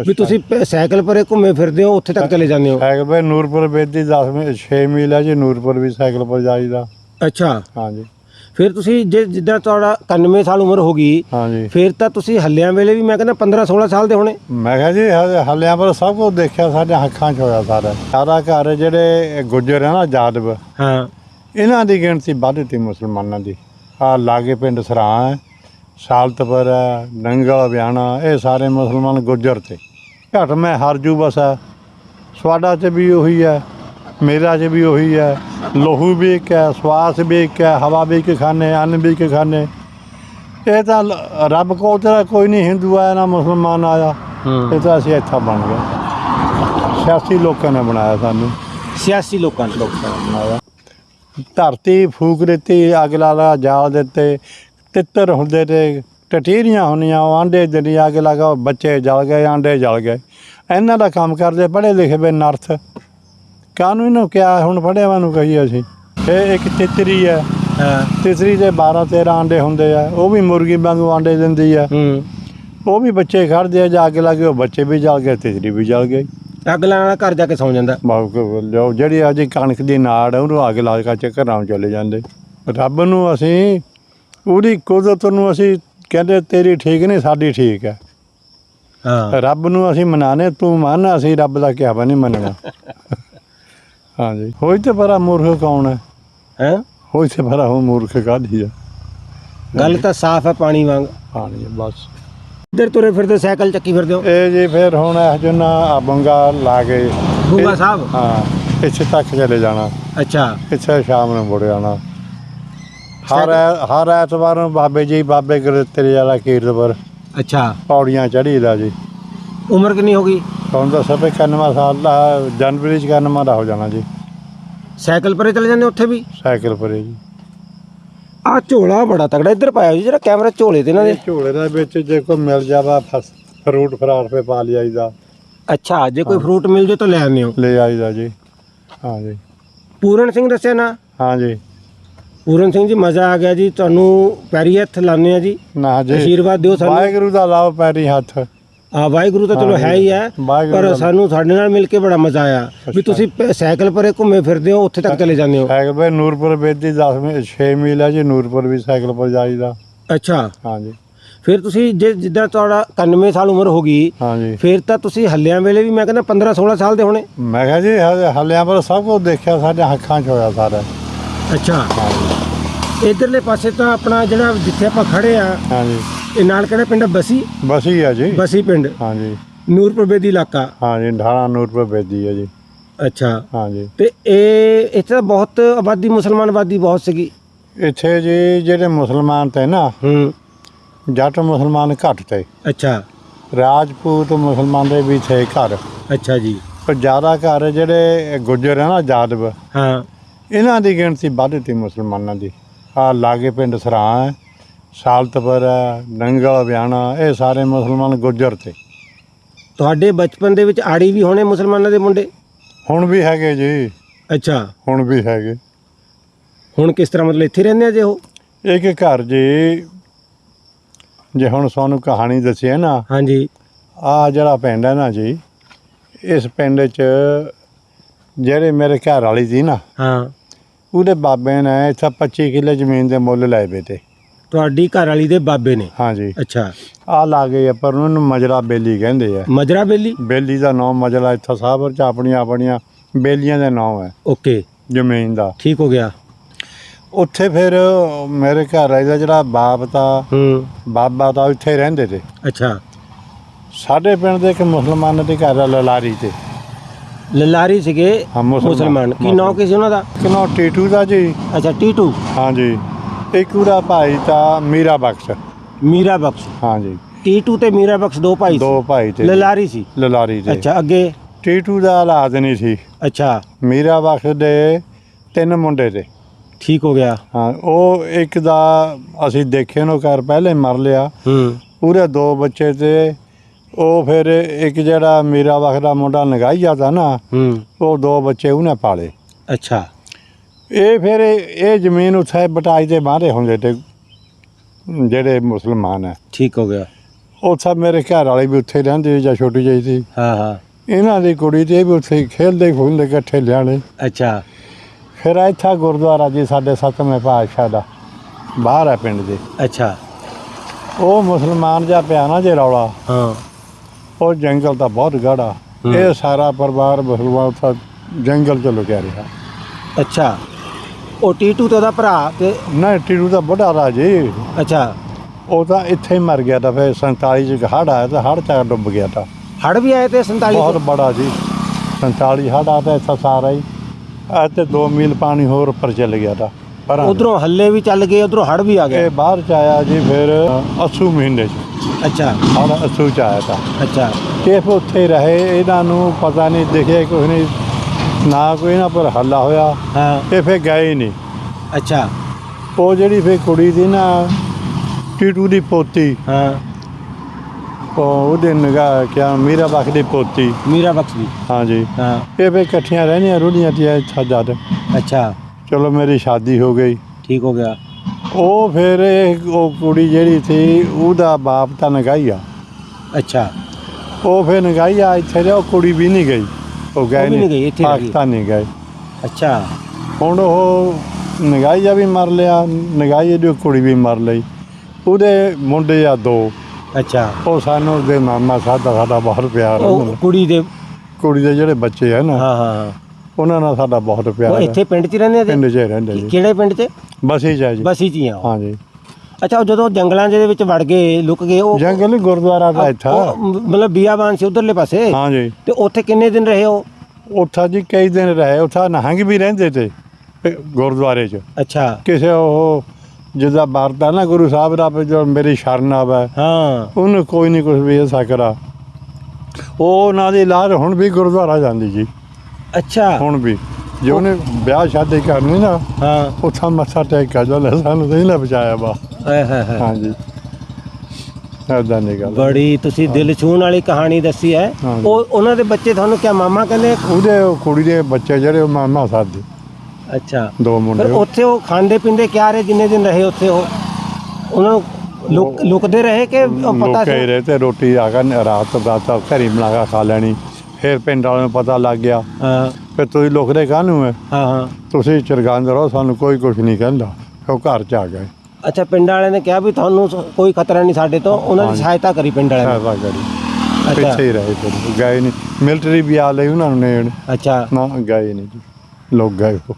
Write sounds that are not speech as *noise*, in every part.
ਵੀ ਤੁਸੀਂ ਪ- ਸਾਈਕਲ ਪਰੇ ਘੁੰਮੇ ਫਿਰਦੇ ਹੋ ਉੱਥੇ ਤੱਕ ਚਲੇ ਜਾਂਦੇ ਹੋ? ਸਾਈਕਲ 'ਤੇ ਨੂਰਪੁਰ ਬੇਦੀ 10 6 ਮੀਲ ਹੈ ਜੀ ਨੂਰਪੁਰ ਵੀ ਸਾਈਕਲ ਪਰ ਜਾਈਦਾ। ਅੱਛਾ। ਹਾਂਜੀ। ਫਿਰ ਤੁਸੀਂ ਜੇ ਜਿੱਦਾਂ ਤੁਹਾਡਾ 91 ਸਾਲ ਉਮਰ ਹੋ ਗਈ ਹਾਂਜੀ। ਫਿਰ ਤਾਂ ਤੁਸੀਂ ਹੱਲਿਆਂ ਵੇਲੇ ਵੀ ਮੈਂ ਕਹਿੰਦਾ 15 16 ਸਾਲ ਦੇ ਹੋਣੇ। ਮੈਂ ਕਿਹਾ ਜੀ ਹ- ਹੱਲਿਆਂ ਪਰ ਸਭ ਕੁਝ ਦੇਖਿਆ ਸਾਡੇ ਅੱਖਾਂ 'ਚ ਹੋਇਆ ਸਾਰਾ। ਸਾਰਾ ਘਰ ਜਿਹੜੇ ਗੁੱਜਰ ਹੈ ਨਾ ਜਾਦਵ ਹਾਂ। ਇਹਨਾਂ ਦੀ ਗਿਣਤੀ ਵੱਧ ਤੀ ਮੁਸਲਮਾਨਾਂ ਦੀ। ਆ ਲਾਗੇ ਪਿੰਡ ਸਰਾਂ ਹੈ ਸਾਲਤਪੁਰ ਹੈ ਨੰਗਲ ਬਿਆਣਾ ਇਹ ਸਾਰੇ ਮੁਸਲਮਾਨ ਗੁੱਜਰ ਤੇ। ਘਟ ਮੈਂ ਹਰਜੂ ਬਸ ਸਵਾਡਾ 'ਚ ਵੀ ਉਹੀ ਹੈ ਮੇਰਾ 'ਚ ਵੀ ਉਹੀ ਹੈ। ਲਹੂ ਵੀ ਇੱਕ ਹੈ ਸਵਾਸ ਵੀ ਇੱਕ ਹੈ ਹਵਾ ਵੀ ਇੱਕ ਖਾਨੇ ਅੰਨ ਵੀ ਇੱਕ ਖਾਨੇ ਇਹ ਤਾਂ ਰੱਬ ਕੋਲ ਤਾਂ ਕੋਈ ਨਹੀਂ ਹਿੰਦੂ ਆਇਆ ਨਾ ਮੁਸਲਮਾਨ ਆਇਆ। ਇਹ ਤਾਂ ਅਸੀਂ ਇੱਥਾ ਬਣ ਗਏ। ਸਿਆਸੀ ਲੋਕਾਂ ਨੇ ਬਣਾਇਆ ਸਾਨੂੰ। ਸਿਆਸੀ ਲੋਕਾਂ ਨੇ ਬਣਾਇਆ। ਧਰਤੀ ਫੂਕ ਦਿੱਤੀ ਅੱਗ ਲਾ ਲਾ ਜਾਲ ਦਿੱਤੇ। ਤਿੱਤਰ ਹੁੰਦੇ ਤੇ ਟਟੀਰੀਆਂ ਹੁੰਦੀਆਂ ਉਹ ਆਂਡੇ ਦਿੰਦੀ ਅੱਗ ਲਗਾ ਬੱਚੇ ਜਲ ਗਏ ਆਂਡੇ ਜਲ ਗਏ। ਇਹਨਾਂ ਦਾ ਕੰਮ ਕਰਦੇ ਪੜ੍ਹੇ ਲਿਖੇ ਵੇ ਨਰਥ। ਕਾਹਨੂੰ ਇਹਨੂੰ ਕਿਹਾ ਹੁਣ ਪੜ੍ਹਿਆ ਨੂੰ ਕਹੀ ਅਸੀਂ। ਇਹ ਇੱਕ ਤਿਤਰੀ ਹੈ। ਤਿਤਰੀ ਦੇ 12 13 ਆਂਡੇ ਹੁੰਦੇ ਆ। ਉਹ ਵੀ ਮੁਰਗੀ ਵਾਂਗੂ ਆਂਡੇ ਦਿੰਦੀ ਆ। ਹੂੰ। ਉਹ ਵੀ ਬੱਚੇ ਖੜਦੇ ਆ ਜਾ ਅੱਗ ਲੱਗੇ ਉਹ ਬੱਚੇ ਵੀ ਜਲ ਗਏ ਤਿਤਰੀ ਵੀ ਜਲ ਗਈ। ਅੱਗ ਲਾਉਣ ਵਾਲਾ ਘਰ ਜਾ ਕੇ ਸੌਂ ਜਾਂਦਾ। ਜਿਹੜੀ ਅੱਜ ਕਣਕ ਦੀ ਨਾੜ ਉਹਨੂੰ ਅੱਗ ਲਾ ਕੇ ਘਰਾਂ ਨੂੰ ਚਲੇ ਜਾਂਦੇ। ਰੱਬ ਨੂੰ ਅਸੀਂ ਉਹਦੀ ਕੁਦਰਤ ਨੂੰ ਅਸੀਂ ਕਹਿੰਦੇ ਤੇਰੀ ਠੀਕ ਨਹੀਂ ਸਾਡੀ ਠੀਕ ਹੈ। ਹਾਂ। ਰੱਬ ਨੂੰ ਅਸੀਂ ਮਨਾਨੇ ਤੂੰ ਮੰਨ ਅਸੀਂ ਰੱਬ ਦਾ ਕਿਹਾ ਨਹੀਂ ਮੰਨਣਾ। ਹਾਂਜੀ। ਹੋਈ ਤੇ ਬੜਾ ਮੂਰਖ ਕੌਣ ਹੈ? ਹੈ? ਹੋਈ ਤੇ ਬੜਾ ਹੋ ਮੂਰਖ ਕਾਹਦੀ ਆ ਗੱਲ ਤਾਂ ਸਾਫ਼ ਹੈ ਪਾਣੀ ਵਾਂਗ। ਹਾਂਜੀ ਬਸ। ਇੱਧਰ ਤੁਰੇ ਫਿਰਦੇ ਸਾਈਕਲ ਚੱਕੀ ਫਿਰਦੇ ਹੋ? ਇਹ ਜੀ ਫਿਰ ਹੁਣ ਇਹ ਜੋ ਨਾ ਆ ਬੰਗਾ ਲਾ ਕੇ ਬੁੰਗਾ ਸਾਹਿਬ? ਹਾਂ ਇੱਥੇ ਤੱਕ ਚਲੇ ਜਾਣਾ। ਅੱਛਾ। ਇੱਥੇ ਸ਼ਾਮ ਨੂੰ ਮੁੜ ਜਾਣਾ ਹਰ ਐ- ਹਰ ਐਤਵਾਰ ਨੂੰ ਬਾਬੇ ਜੀ ਬਾਬੇ ਗੁਰਤੇਰੇ ਵਾਲਾ ਕੀਰਤਪੁਰ ਅੱਛਾ। ਪੌੜੀਆਂ ਚੜੀਦਾ ਜੀ। ਉਮਰ ਕਿੰਨੀ ਹੋ ਗਈ? ਹੁਣ ਤਾਂ ਸਭੇ 91 ਸਾਲ ਦਾ ਜਨਵਰੀ ਚ 91 ਦਾ ਹੋ ਜਾਣਾ ਜੀ। ਸਾਈਕਲ ਪਰੇ ਚਲੇ ਜਾਂਦੇ ਉੱਥੇ ਵੀ? ਸਾਈਕਲ ਪਰੇ ਜੀ। ਆ ਝੋਲਾ ਬੜਾ ਤਗੜਾ ਇੱਧਰ ਪਾਇਆ ਜੀ ਜਿਹੜਾ ਕੈਮਰਾ ਝੋਲੇ ਤੇ ਇਹਨਾਂ ਦੇ। ਇਹ ਝੋਲੇ ਦੇ ਵਿੱਚ ਜੇ ਕੋਈ ਮਿਲ ਜਾਵਾ ਫਸ ਫਰੂਟ ਫਰਾਟ ਪੇ ਪਾ ਲਿਆਈਦਾ ਅੱਛਾ ਜੇ ਕੋਈ ਫਰੂਟ ਮਿਲ ਜੇ ਤਾਂ ਲੈ ਆਉਂਦੇ ਹੋ। ਲੈ ਆਈਦਾ ਜੀ। ਹਾਂ ਜੀ। ਪੂਰਨ ਸਿੰਘ ਦੱਸਿਆ ਨਾ? ਹਾਂ ਜੀ। ਪੂਰਨ ਸਿੰਘ ਜੀ ਮਜ਼ਾ ਆ ਗਿਆ ਜੀ। ਤੁਹਾਨੂੰ ਪੈਰੀ ਹੱਥ ਲਾਉਂਦੇ ਆ ਜੀ। ਨਾ ਜੀ ਆਸ਼ੀਰਵਾਦ ਦਿਓ ਸਾਨੂੰ। ਵਾਹਿਗੁਰੂ ਦਾ ਲਾਓ ਪੈਰੀ ਹੱਥ। ਆ ਵਾਹਿਗੁਰੂ ਤਾਂ ਚਲੋ ਹਾਂ ਹੈ ਹੀ ਵਾਹਿਗੁਰੂ ਪਰ ਦਾ- ਸਾਨੂੰ ਸਾਡੇ ਨਾਲ ਮਿਲ ਕੇ ਬੜਾ ਮਜ਼ਾ ਆਇਆ। ਵੀ। ਤੁਸੀਂ ਪ- ਸਾਈਕਲ ਪਰੇ ਘੁੰਮੇ ਫਿਰਦੇ ਹੋ ਉੱਥੇ ਤੱਕ ਚਲੇ ਜਾਂਦੇ ਹੋ। ਸਾਈਕਲ ਪੇ ਨੂਰਪੁਰ ਬੇਦੀ 10 6 ਮੀਲ ਹੈ ਜੀ ਨੂਰਪੁਰ ਵੀ ਸਾਈਕਲ ਪਰ ਜਾਈਦਾ ਅੱਛਾ। ਹਾਂ ਜੀ। ਫਿਰ ਤੁਸੀਂ ਜੇ ਜਿੱਦਾਂ ਤੁਹਾਡਾ 91 ਸਾਲ ਉਮਰ ਹੋ ਗਈ ਹਾਂ ਜੀ। ਫਿਰ ਤਾਂ ਤੁਸੀਂ ਹੱਲਿਆਂ ਵੇਲੇ ਵੀ ਮੈਂ ਕਹਿੰਦਾ 15 16 ਸਾਲ ਦੇ ਹੋਣੇ। ਮੈਂ ਕਿਹਾ ਜੀ ਹੱਲਿਆਂ ਪਰ ਸਭ ਕੁਝ ਦੇਖਿਆ ਸਾਡੇ ਅੱਖਾਂ 'ਚ ਹੋਇਆ ਸਾਰਾ। ਅੱਛਾ। ਇਧਰਲੇ ਪਾਸੇ ਤਾਂ ਆਪਣਾ ਜਿਹੜਾ ਜਿੱਥੇ ਆਪਾਂ ਖੜੇ ਆ ਹਾਂਜੀ। ਇਹ ਨਾਲ ਕਿਹੜਾ ਪਿੰਡ ਆ? ਬਸੀ? ਬਸ ਹੀ ਹੈ ਜੀ। ਬਸੀ ਪਿੰਡ। ਹਾਂਜੀ। ਨੂਰਪੁਰ ਬੇਦੀ ਇਲਾਕਾ। ਹਾਂਜੀ ਢਾਣਾ ਨੂਰਪੁਰ ਬੇਦੀ ਹੈ ਜੀ। ਅੱਛਾ। ਹਾਂਜੀ। ਤੇ ਇਹ ਇੱਥੇ ਤਾਂ ਬਹੁਤ ਆਬਾਦੀ ਮੁਸਲਮਾਨ ਆਬਾਦੀ ਬਹੁਤ ਸੀਗੀ। ਇੱਥੇ ਜੀ ਜਿਹੜੇ ਮੁਸਲਮਾਨ ਤੇ ਨਾ ਹੂੰ। ਜੱਟ ਮੁਸਲਮਾਨ ਘੱਟ ਤੇ। ਅੱਛਾ। ਰਾਜਪੂਤ ਮੁਸਲਮਾਨ ਦੇ ਵੀ ਥੇ ਘਰ। ਅੱਛਾ ਜੀ। ਪਰ ਜ਼ਿਆਦਾ ਘਰ ਜਿਹੜੇ ਗੁੱਜਰ ਹੈ ਨਾ ਜਾਦਵ। ਹਾਂ। ਇਹਨਾਂ ਦੀ ਗਿਣਤੀ ਵੱਧ ਤੀ ਮੁਸਲਮਾਨਾਂ ਦੀ। ਆ ਲਾਗੇ ਪਿੰਡ ਸਰਾਂ ਹੈ ਸਾਲਤਪੁਰ ਹੈ ਨੰਗਲ ਬਿਆਣਾ ਇਹ ਸਾਰੇ ਮੁਸਲਮਾਨ ਗੁੱਜਰ ਤੇ। ਤੁਹਾਡੇ ਬਚਪਨ ਦੇ ਵਿੱਚ ਆੜੀ ਵੀ ਹੋਣੇ ਮੁਸਲਮਾਨਾਂ ਦੇ ਮੁੰਡੇ? ਹੁਣ ਵੀ ਹੈਗੇ ਜੀ। ਅੱਛਾ। ਹੁਣ ਵੀ ਹੈਗੇ। ਹੁਣ ਕਿਸ ਤਰ੍ਹਾਂ ਮਤਲਬ ਇੱਥੇ ਰਹਿੰਦੇ ਆ ਜੇ ਉਹ? ਇੱਕ ਘਰ ਜੀ ਜੇ ਹੁਣ ਸਾਨੂੰ ਕਹਾਣੀ ਦੱਸੀ ਹੈ ਨਾ ਹਾਂਜੀ। ਆ ਜਿਹੜਾ ਪਿੰਡ ਹੈ ਨਾ ਜੀ ਇਸ ਪਿੰਡ 'ਚ ਜਿਹੜੇ ਮੇਰੇ ਘਰ ਵਾਲੀ ਸੀ ਨਾ ਹਾਂ। ਉਹਦੇ ਬਾਬੇ ਨੇ ਇੱਥੇ 25 ਕਿੱਲੇ ਜ਼ਮੀਨ ਦੇ ਮੁੱਲ ਲਏ ਵੇ ਤੇ। ਤੁਹਾਡੀ ਘਰ ਵਾਲੀ ਦੇ ਬਾਬੇ ਨੇ? ਹਾਂਜੀ। ਅੱਛਾ। ਆ ਲਾ ਗਏ ਆ ਪਰ ਉਹਨੂੰ ਮਜਰਾ ਬੇਲੀ ਕਹਿੰਦੇ ਆ। ਮਜਰਾ ਬੇਲੀ? ਬੇਲੀ ਦਾ ਨਾਮ ਮਜਰਾ ਇੱਥੇ ਸਾਬਰ ਚ ਆਪਣੀਆਂ ਆਪਣੀਆਂ ਬੇਲੀਆਂ ਦਾ ਨਾਮ ਹੈ। ਓਕੇ। ਜ਼ਮੀਨ ਦਾ। ਠੀਕ ਹੋ ਗਿਆ। ਉੱਥੇ ਫਿਰ ਮੇਰੇ ਘਰ ਵਾਲੀ ਦਾ ਜਿਹੜਾ ਬਾਪ ਤਾਂ ਹੂੰ। ਬਾਬਾ ਤਾਂ ਇੱਥੇ ਰਹਿੰਦੇ ਤੇ। ਅੱਛਾ। ਸਾਡੇ ਪਿੰਡ ਦੇ ਇੱਕ ਮੁਸਲਮਾਨ ਦੇ ਘਰ ਆ ਲਲਾਰੀ ਤੇ। ਲਲਾਰੀ ਸੀਗੇ ਹਾਂ, ਮੁਸਲਮਾਨ। ਮੁਸਲਮਾਨ ਕੀ ਨਾਂ ਕੀ ਸੀ ਉਹਨਾਂ ਦਾ ਕਿਨੋ ਟੀਟੂ ਦਾ ਜੀ ਅੱਛਾ ਟੀਟੂ ਹਾਂਜੀ ਇੱਕ ਉਹਦਾ ਭਾਈ ਤਾਂ ਮੀਰਾ ਬਖਸ਼ ਮੀਰਾ ਬਖਸ਼ ਹਾਂਜੀ ਟੀਟੂ ਤੇ ਮੀਰਾ ਬਖਸ਼ ਦੋ ਭਾਈ ਸੀ ਦੋ ਭਾਈ ਤੇ ਲਲਾਰੀ ਸੀ ਲਲਾਰੀ ਤੇ ਅੱਛਾ ਅੱਗੇ ਟੀਟੂ ਦਾ ਹਾਲਾਤ ਨਹੀਂ ਸੀ ਅੱਛਾ ਮੀਰਾ ਬਖਸ਼ ਦੇ ਤਿੰਨ ਮੁੰਡੇ ਤੇ ਠੀਕ ਹੋ ਗਿਆ ਹਾਂ ਉਹ ਇੱਕ ਦਾ ਅਸੀਂ ਦੇਖੇ ਨੂੰ ਘਰ ਪਹਿਲੇ ਮਰ ਲਿਆ ਹੂੰ ਪੂਰੇ ਦੋ ਬੱਚੇ ਤੇ ਉਹ ਫਿਰ ਇੱਕ ਜਿਹੜਾ ਮੀਰਾ ਬਖਸ਼ ਦਾ ਮੁੰਡਾ ਨਗਾਈਆ ਤਾ ਨਾ ਹੂੰ। ਉਹ ਦੋ ਬੱਚੇ ਉਹਨੇ ਪਾਲੇ। ਅੱਛਾ। ਇਹ ਫਿਰ ਇਹ ਜ਼ਮੀਨ ਉੱਥੇ ਬਟਾਈ ਦੇ ਬਾਹਰੇ ਹੁੰਦੇ ਤੇ ਜਿਹੜੇ ਮੁਸਲਮਾਨ ਹੈ ਠੀਕ ਹੋ ਗਿਆ। ਉੱਥੇ ਮੇਰੇ ਘਰ ਵਾਲੇ ਵੀ ਉੱਥੇ ਰਹਿੰਦੇ ਜਾਂ ਛੋਟੀ ਜਿਹੀ ਸੀ। ਹਾਂ ਹਾਂ। ਇਹਨਾਂ ਦੀ ਕੁੜੀ ਤੇ ਇਹ ਵੀ ਉੱਥੇ ਖੇਲਦੇ ਖੁੱਲਦੇ ਇਕੱਠੇ ਲਿਆਣੇ ਅੱਛਾ। ਫਿਰ ਇੱਥਾ ਗੁਰਦੁਆਰਾ ਜੀ ਸਾਡੇ ਸਤਵੇਂ ਪਾਤਸ਼ਾਹ ਦਾ ਬਾਹਰ ਹੈ ਪਿੰਡ ਦੇ। ਅੱਛਾ। ਉਹ ਮੁਸਲਮਾਨ ਜਿਹਾ ਪਿਆ ਨਾ ਜੇ ਰੌਲਾ। ਹਾਂ। ਉਹ ਜੰਗਲ ਤਾਂ ਬਹੁਤ ਗਾੜਾ। ਇਹ ਸਾਰਾ ਪਰਿਵਾਰ ਮੁਸਲਮਾਨ ਉੱਥੇ ਜੰਗਲ ਚ ਲੁਕਿਆ ਰਿਹਾ। ਅੱਛਾ। ਉਹ ਟੀਟੂ ਤੇ ਉਹਦਾ ਭਰਾ ਤੇ ਨਾ ਟੀਰੂ ਦਾ ਬੁੱਢਾ ਰਾਜੀ। ਅੱਛਾ। ਉਹ ਤਾਂ ਇੱਥੇ ਹੀ ਮਰ ਗਿਆ ਤਾਂ ਫਿਰ 47 ਚ ਹੜ ਆਇਆ ਤਾਂ ਹੜ ਚ ਡੁੱਬ ਗਿਆ ਤਾਂ। ਹੜ ਵੀ ਆਏ ਤੇ 47 ਬਹੁਤ? ਬੜਾ ਜੀ। 47 ਹੜ ਆ ਤਾਂ ਇੱਥਾ ਸਾਰਾ ਹੀ। ਆ ਤੇ 2 ਮੀਲ ਪਾਣੀ ਹੋਰ ਉੱਪਰ ਚੱਲ ਗਿਆ ਤਾਂ। ਪਰ। ਉਧਰੋਂ ਹੱਲੇ ਵੀ ਚੱਲ ਗਏ ਉਧਰੋਂ ਹੜ ਵੀ ਆ ਇਹ ਗਿਆ ਬਾਹਰ ਚ ਆਇਆ ਜੀ ਫਿਰ ਅਸੂ ਮਹੀਨੇ ਚ। ਅੱਛਾ। ਹੜ ਅਸੂ ਚ ਆਇਆ ਤਾਂ। ਅੱਛਾ। ਫਿਰ ਉੱਥੇ ਰਹੇ ਇਹਨਾਂ ਨੂੰ ਪਤਾ ਨਹੀਂ ਦਿਖਿਆ ਕੁਛ ਨਹੀਂ ਨਾ ਕੋਈ ਇਹਨਾਂ ਪਰ ਹੱਲਾ ਹੋਇਆ। ਹਾਂ। ਇਹ ਫਿਰ ਗਏ ਹੀ ਨਹੀਂ। ਅੱਛਾ। ਉਹ ਜਿਹੜੀ ਫਿਰ ਕੁੜੀ ਦੀ ਨਾ ਟੀਟੂ ਦੀ ਪੋਤੀ ਹਾਂ। ਉਹ ਉਹਦੇ ਨਿਗਾਹ ਕਿਆ ਮੀਰਾ ਬਖ ਦੀ ਪੋਤੀ। ਮੀਰਾ ਬਖਸ਼ ਦੀ। ਹਾਂਜੀ। ਹਾਂ। ਇਹ ਫਿਰ ਇਕੱਠੀਆਂ ਰਹਿੰਦੀਆਂ ਰੁੜੀਆਂ ਤੇ ਇੱਥਾ ਜਦ ਅੱਛਾ। ਚਲੋ ਮੇਰੀ ਸ਼ਾਦੀ ਹੋ ਗਈ। ਠੀਕ ਹੋ ਗਿਆ। ਉਹ ਫਿਰ ਇਹ ਉਹ ਕੁੜੀ ਜਿਹੜੀ ਸੀ ਉਹਦਾ ਬਾਪ ਤਾਂ ਨਗਾਈ ਆ। ਅੱਛਾ। ਉਹ ਫਿਰ ਨਗਾਈ ਆ ਇੱਥੇ ਉਹ ਕੁੜੀ ਵੀ ਨਹੀਂ ਗਈ। ਉਹ ਗਏ ਵੀ ਨਹੀਂ ਗਈ, ਇੱਥੇ ਰਹਿ ਗਈ। ਪਾਕਿਸਤਾਨ ਨਹੀਂ ਗਏ। ਅੱਛਾ। ਹੁਣ ਉਹ ਨਗਾਈਆ ਵੀ ਮਰ ਲਿਆ ਨਗਾਈਏ ਦੀ ਕੁੜੀ ਵੀ ਮਰ ਲਈ। ਉਹਦੇ ਮੁੰਡੇ ਆ ਦੋ। ਅੱਛਾ। ਉਹ ਸਾਨੂੰ ਉਹਦੇ ਮਾਮਾ ਸਾਡਾ ਸਾਡਾ ਬਹੁਤ ਪਿਆਰ ਉਹ। ਕੁੜੀ ਦੇ ਕੁੜੀ ਦੇ ਜਿਹੜੇ ਬੱਚੇ ਆ ਹਾਂ ਨਾ ਹਾਂ ਹਾਂ। ਉਹਨਾਂ ਨਾਲ ਸਾਡਾ ਬਹੁਤ ਉਹ ਪਿਆਰ ਹੈ। ਇੱਥੇ ਪਿੰਡ 'ਚ ਹੀ ਰਹਿੰਦੇ ਆ ਤੇ? ਪਿੰਡ 'ਚ ਹੀ ਰਹਿੰਦੇ ਜੀ। ਕਿਹੜੇ ਪਿੰਡ 'ਚ? ਬਸ ਜਾ ਜੀ। ਬਸੀ 'ਚ ਹੀ ਆ ਉਹ। ਹਾਂ ਜੀ ਅੱਛਾ ਉਹ ਜਦੋਂ ਜੰਗਲਾਂ ਦੇ ਵਿੱਚ ਵੜ ਗਏ ਲੁਕ ਗਏ ਉਹ ਜੰਗਲ ਹੀ ਗੁਰਦੁਆਰਾ ਦਾ ਇੱਥਾ। ਉਹ ਮਤਲਬ ਬੀਆਬਾਨ ਸੀ ਉਧਰਲੇ ਪਾਸੇ? ਹਾਂ ਜੀ ਤੇ ਉੱਥੇ ਕਿੰਨੇ ਦਿਨ ਰਹੇ ਉਹ? ਉੱਥਾ ਜੀ ਕਈ ਦਿਨ ਰਹੇ। ਉੱਥਾ ਨਹੰਗ ਵੀ ਰਹਿੰਦੇ ਤੇ ਇਹ ਗੁਰਦੁਆਰੇ 'ਚ। ਅੱਛਾ। ਕਿਸੇ ਉਹ ਜਿਹਦਾ ਵਰਦਾ ਨਾ ਗੁਰੂ ਸਾਹਿਬ ਦਾ ਵੀ ਜੋ ਮੇਰੀ ਸ਼ਰਨ ਆਵੇ। ਹਾਂ। ਉਹਨੂੰ ਕੋਈ ਨਹੀਂ ਕੁਝ ਵੀ ਸਕਦਾ। ਉਹ ਉਹਨਾਂ ਦੀ ਲਾਜ ਹੁਣ ਵੀ ਗੁਰਦੁਆਰਾ ਜਾਂਦੀ ਜੀ। ਅੱਛਾ। ਹੁਣ ਵੀ। ਜੇ ਉਹਨੇ ਵਿਆਹ ਸ਼ਾਦੀ ਕਰਨੀ ਨਾ ਹਾਂ। ਉੱਥਾ ਮੱਥਾ ਟੇਕ ਕੇ ਜਾਂਦਾ ਸਾਨੂੰ ਨਹੀਂ ਨਾ ਬਚਾਇਆ ਬਾ ਹਾਂਜੀ। ਐਦਾਂ ਨਹੀਂ ਗੱਲ। ਬੜੀ ਤੁਸੀਂ ਦਿਲ ਛੂਹਣ ਵਾਲੀ ਕਹਾਣੀ ਦੱਸੀ ਹੈ। ਉਹ ਉਹਨਾਂ ਦੇ ਬੱਚੇ ਤੁਹਾਨੂੰ ਕਿਆ ਮਾਮਾ ਕਹਿੰਦੇ? ਉਹਦੇ ਉਹ ਕੁੜੀ ਦੇ ਬੱਚੇ ਜਿਹੜੇ ਉਹ ਮਾਮਾ ਸਾਦੇ ਅੱਛਾ। ਦੋ ਫਿਰ ਮੁੰਡੇ ਉੱਥੇ ਉਹ ਖਾਂਦੇ ਪੀਂਦੇ ਕਿਆ ਰਹੇ ਜਿੰਨੇ ਦਿਨ ਰਹੇ ਉੱਥੇ ਉਹ? ਉਹਨਾਂ ਨੂੰ ਲੁਕ ਲੁਕਦੇ ਰਹੇ ਕਿ ਪਤਾ ਲੋਕੇ ਸੀ? ਰਹੇ ਤੇ ਰੋਟੀ ਆ ਕੇ ਰਾਤ ਦਾ ਤਾਂ ਘਰੀ ਬਣਾ ਕੇ ਖਾ ਲੈਣੀ। ਫਿਰ ਪਿੰਡ ਵਾਲਿਆਂ ਨੂੰ ਪਤਾ ਲੱਗ ਗਿਆ। ਹਾਂ। ਫਿਰ ਤੁਸੀਂ ਲੁਕਦੇ ਕਾਹਨੂੰ ਹੈ ਹਾਂ ਹਾਂ। ਤੁਸੀਂ ਚਰਗੰਦ ਰਹੋ ਸਾਨੂੰ ਕੋਈ ਕੁਝ ਨਹੀਂ ਕਹਿੰਦਾ। ਉਹ ਘਰ ਚ ਆ ਗਏ। ਅੱਛਾ ਪਿੰਡ ਵਾਲਿਆਂ ਨੇ ਕਿਹਾ ਵੀ ਤੁਹਾਨੂੰ ਸ- ਕੋਈ ਖਤਰਾ ਨਹੀਂ ਸਾਡੇ ਤੋਂ ਉਹਨਾਂ ਦੀ। ਸਹਾਇਤਾ ਕਰੀ ਪਿੰਡ ਵਾਲਿਆਂ ਨੇ। ਕਰੀ। ਅੱਛਾ। ਪਿੱਛੇ ਹੀ ਰਹੇ ਫਿਰ ਗਏ ਨਹੀਂ। ਮਿਲਟਰੀ ਵੀ ਆ ਲਈ ਉਹਨਾਂ ਨੂੰ ਨੇੜ। ਅੱਛਾ। ਨਾ ਗਏ ਨਹੀਂ ਜੀ। ਲੋਕ ਗਏ ਉਹ।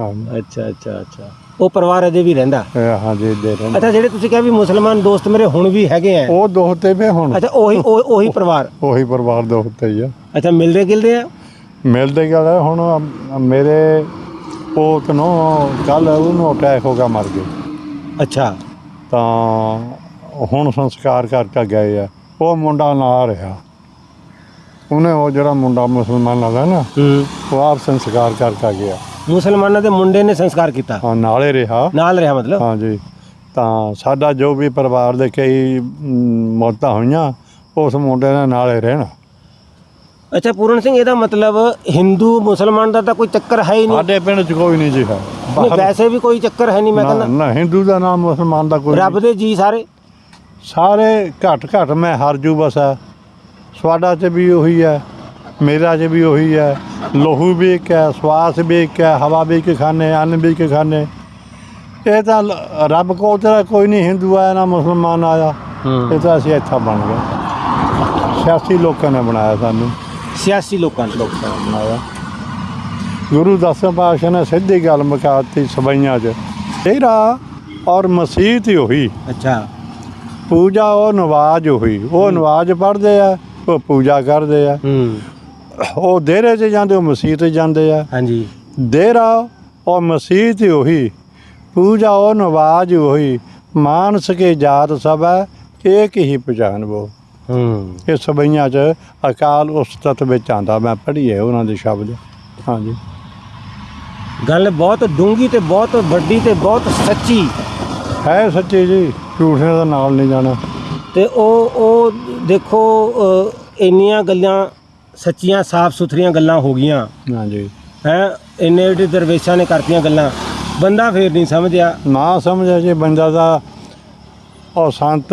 ਹਾਂ। ਅੱਛਾ ਅੱਛਾ ਅੱਛਾ। ਉਹ ਪਰਿਵਾਰ ਅਜੇ ਵੀ ਰਹਿੰਦਾ। ਇਹ ਹਾਂ ਜੀ ਦੇ ਰਹੇ ਨੇ। ਅੱਛਾ ਜਿਹੜੇ ਤੁਸੀਂ ਕਿਹਾ ਵੀ ਮੁਸਲਮਾਨ ਦੋਸਤ ਮੇਰੇ ਹੁਣ ਵੀ ਹੈਗੇ ਆ। ਉਹ ਦੋਸਤੇ ਵੀ ਹੁਣ। ਅੱਛਾ ਉਹੀ ਉਹ- ਉਹੀ ਪਰਿਵਾਰ। ਉਹੀ ਪਰਿਵਾਰ ਦੋਸਤੇ ਹੀ ਆ। ਅੱਛਾ ਮਿਲਦੇ ਗਿਲਦੇ ਆ? ਮਿਲਦੇ ਗੱਲ ਹੈ, ਹੁਣ ਅਮ- ਮੇਰੇ ਪੋਤ ਨੂੰ ਕੱਲ ਉਹਨੂੰ ਅਟੈਕ ਹੋ ਗਿਆ ਮਰ ਗਏ। ਅੱਛਾ। ਤਾਂ ਹੁਣ ਸੰਸਕਾਰ ਕਰਕੇ ਗਏ ਆ। ਉਹ ਮੁੰਡਾ ਨਾਲ ਰਿਹਾ। ਉਹਨੇ ਉਹ ਜਿਹੜਾ ਮੁੰਡਾ ਮੁਸਲਮਾਨਾਂ ਦਾ ਨਾ ਹੂੰ। ਉਹ ਆਪ ਸੰਸਕਾਰ ਕਰਕੇ ਗਿਆ। ਮੁਸਲਮਾਨਾਂ ਦੇ ਮੁੰਡੇ ਨੇ ਸੰਸਕਾਰ ਕੀਤਾ। ਹਾਂ ਨਾਲੇ ਰਿਹਾ। ਨਾਲ ਰਿਹਾ ਮਤਲਬ? ਹਾਂਜੀ ਤਾਂ ਸਾਡਾ ਜੋ ਵੀ ਪਰਿਵਾਰ ਦੇ ਕਈ ਮ, ਮੌਤਾਂ ਹੋਈਆਂ ਉਸ ਮੁੰਡੇ ਨਾਲ ਨਾਲੇ ਰਹਿਣਾ। ਅੱਛਾ ਪੂਰਨ ਸਿੰਘ ਇਹਦਾ ਮਤਲਬ ਹਿੰਦੂ ਮੁਸਲਮਾਨ ਦਾ ਤਾਂ ਕੋਈ ਚੱਕਰ ਹੈ ਹੀ ਨਹੀਂ। ਸਾਡੇ ਪਿੰਡ 'ਚ ਕੋਈ ਨਹੀਂ ਜੀ ਹੈ। ਨਹੀਂ, ਵੈਸੇ ਵੀ ਕੋਈ ਚੱਕਰ ਹੈ ਨਹੀਂ ਮੈਂ ਨਾ ਕਹਿੰਦਾ। ਨਾ ਹਿੰਦੂ ਦਾ ਨਾਮ ਮੁਸਲਮਾਨ ਦਾ ਕੋਈ ਰੱਬ ਦੇ ਜੀ ਸਾਰੇ। ਸਾਰੇ ਘੱਟ ਘੱਟ ਮੈਂ ਹਰਜੂ ਬਸ ਹੈ। ਸਵਾਡਾ 'ਚ ਵੀ ਉਹੀ ਹੈ। ਵੀ ਉਹੀ ਹੈ। ਲੋਹੂ ਵੀ ਇੱਕ ਹੈ ਸਵਾਸ ਵੀ ਇੱਕ ਹੈ ਹਵਾ ਵੀ ਇੱਕ ਖਾਨੇ ਅੰਨ ਵੀ ਇੱਕ ਖਾਨੇ ਇਹ ਤਾਂ ਰੱਬ ਕੋਲ ਤੇਰਾ ਕੋਈ ਨਹੀਂ ਹਿੰਦੂ ਆਇਆ ਨਾ ਮੁਸਲਮਾਨ ਆਇਆ। ਇਹ ਤਾਂ ਅਸੀਂ ਇੱਥਾ ਬਣ ਗਏ। ਸਿਆਸੀ ਲੋਕਾਂ ਨੇ ਬਣਾਇਆ ਸਾਨੂੰ। ਸਿਆਸੀ ਲੋਕਾਂ ਨੇ ਬਣਾਇਆ। ਗੁਰੂ ਦਸਮ ਪਾਤਸ਼ਾਹ ਨੇ ਸਿੱਧੀ ਗੱਲ ਮੁਕਾਤੀ ਸਬਈਆਂ 'ਚ। ਤੇਰਾ ਔਰ ਮਸੀਤ ਹੀ ਹੋਈ ਅੱਛਾ। ਪੂਜਾ ਉਹ ਨਵਾਜ਼ ਹੋਈ ਉਹ ਨਵਾਜ਼ ਪੜ੍ਹਦੇ ਆ ਉਹ ਪੂਜਾ ਕਰਦੇ ਆ। ਉਹ ਦੇਰੇ 'ਚ ਜਾਂਦੇ ਉਹ ਮਸੀਤ 'ਚ ਜਾਂਦੇ ਆ। ਹਾਂਜੀ। ਦੇਰਾ ਉਹ ਮਸੀਤ ਹੀ ਹੋਈ ਪੂਜਾ ਉਹ ਨਵਾਜ਼ ਹੋਈ ਮਾਨਸ ਕੇ ਜਾਤ ਸਭ ਹੈ ਏਕ ਹੀ ਪਛਾਨਬੋ ਹੂੰ। ਇਹ ਸਬਈਆਂ 'ਚ ਅਕਾਲ ਉਸਤਤ ਵਿੱਚ ਆਂਦਾ ਮੈਂ ਪੜ੍ਹੀਏ ਉਹਨਾਂ ਦੇ ਸ਼ਬਦ। ਹਾਂਜੀ। ਗੱਲ ਬਹੁਤ ਡੂੰਗੀ ਤੇ ਬਹੁਤ ਵੱਡੀ ਤੇ ਬਹੁਤ ਸੱਚੀ। ਹੈ ਸੱਚੀ ਜੀ ਝੂਠੇ ਦਾ ਨਾਲ ਨਹੀਂ ਜਾਣਾ। ਤੇ ਉਹ ਉਹ ਦੇਖੋ ਇੰਨੀਆਂ ਗੱਲਾਂ ਸੱਚੀਆਂ ਸਾਫ਼ ਸੁਥਰੀਆਂ ਗੱਲਾਂ ਹੋ ਗਈਆਂ। ਹਾਂਜੀ। ਹੈ ਇੰਨੇ ਏਡੇ ਦਰਵੇਸ਼ਾਂ ਨੇ ਕਰਤੀਆਂ ਗੱਲਾਂ ਬੰਦਾ ਫੇਰ ਨਹੀਂ ਸਮਝਿਆ। ਨਾ ਸਮਝਿਆ ਜੀ ਬੰਦਾ ਦਾ ਉਹ ਸੰਤ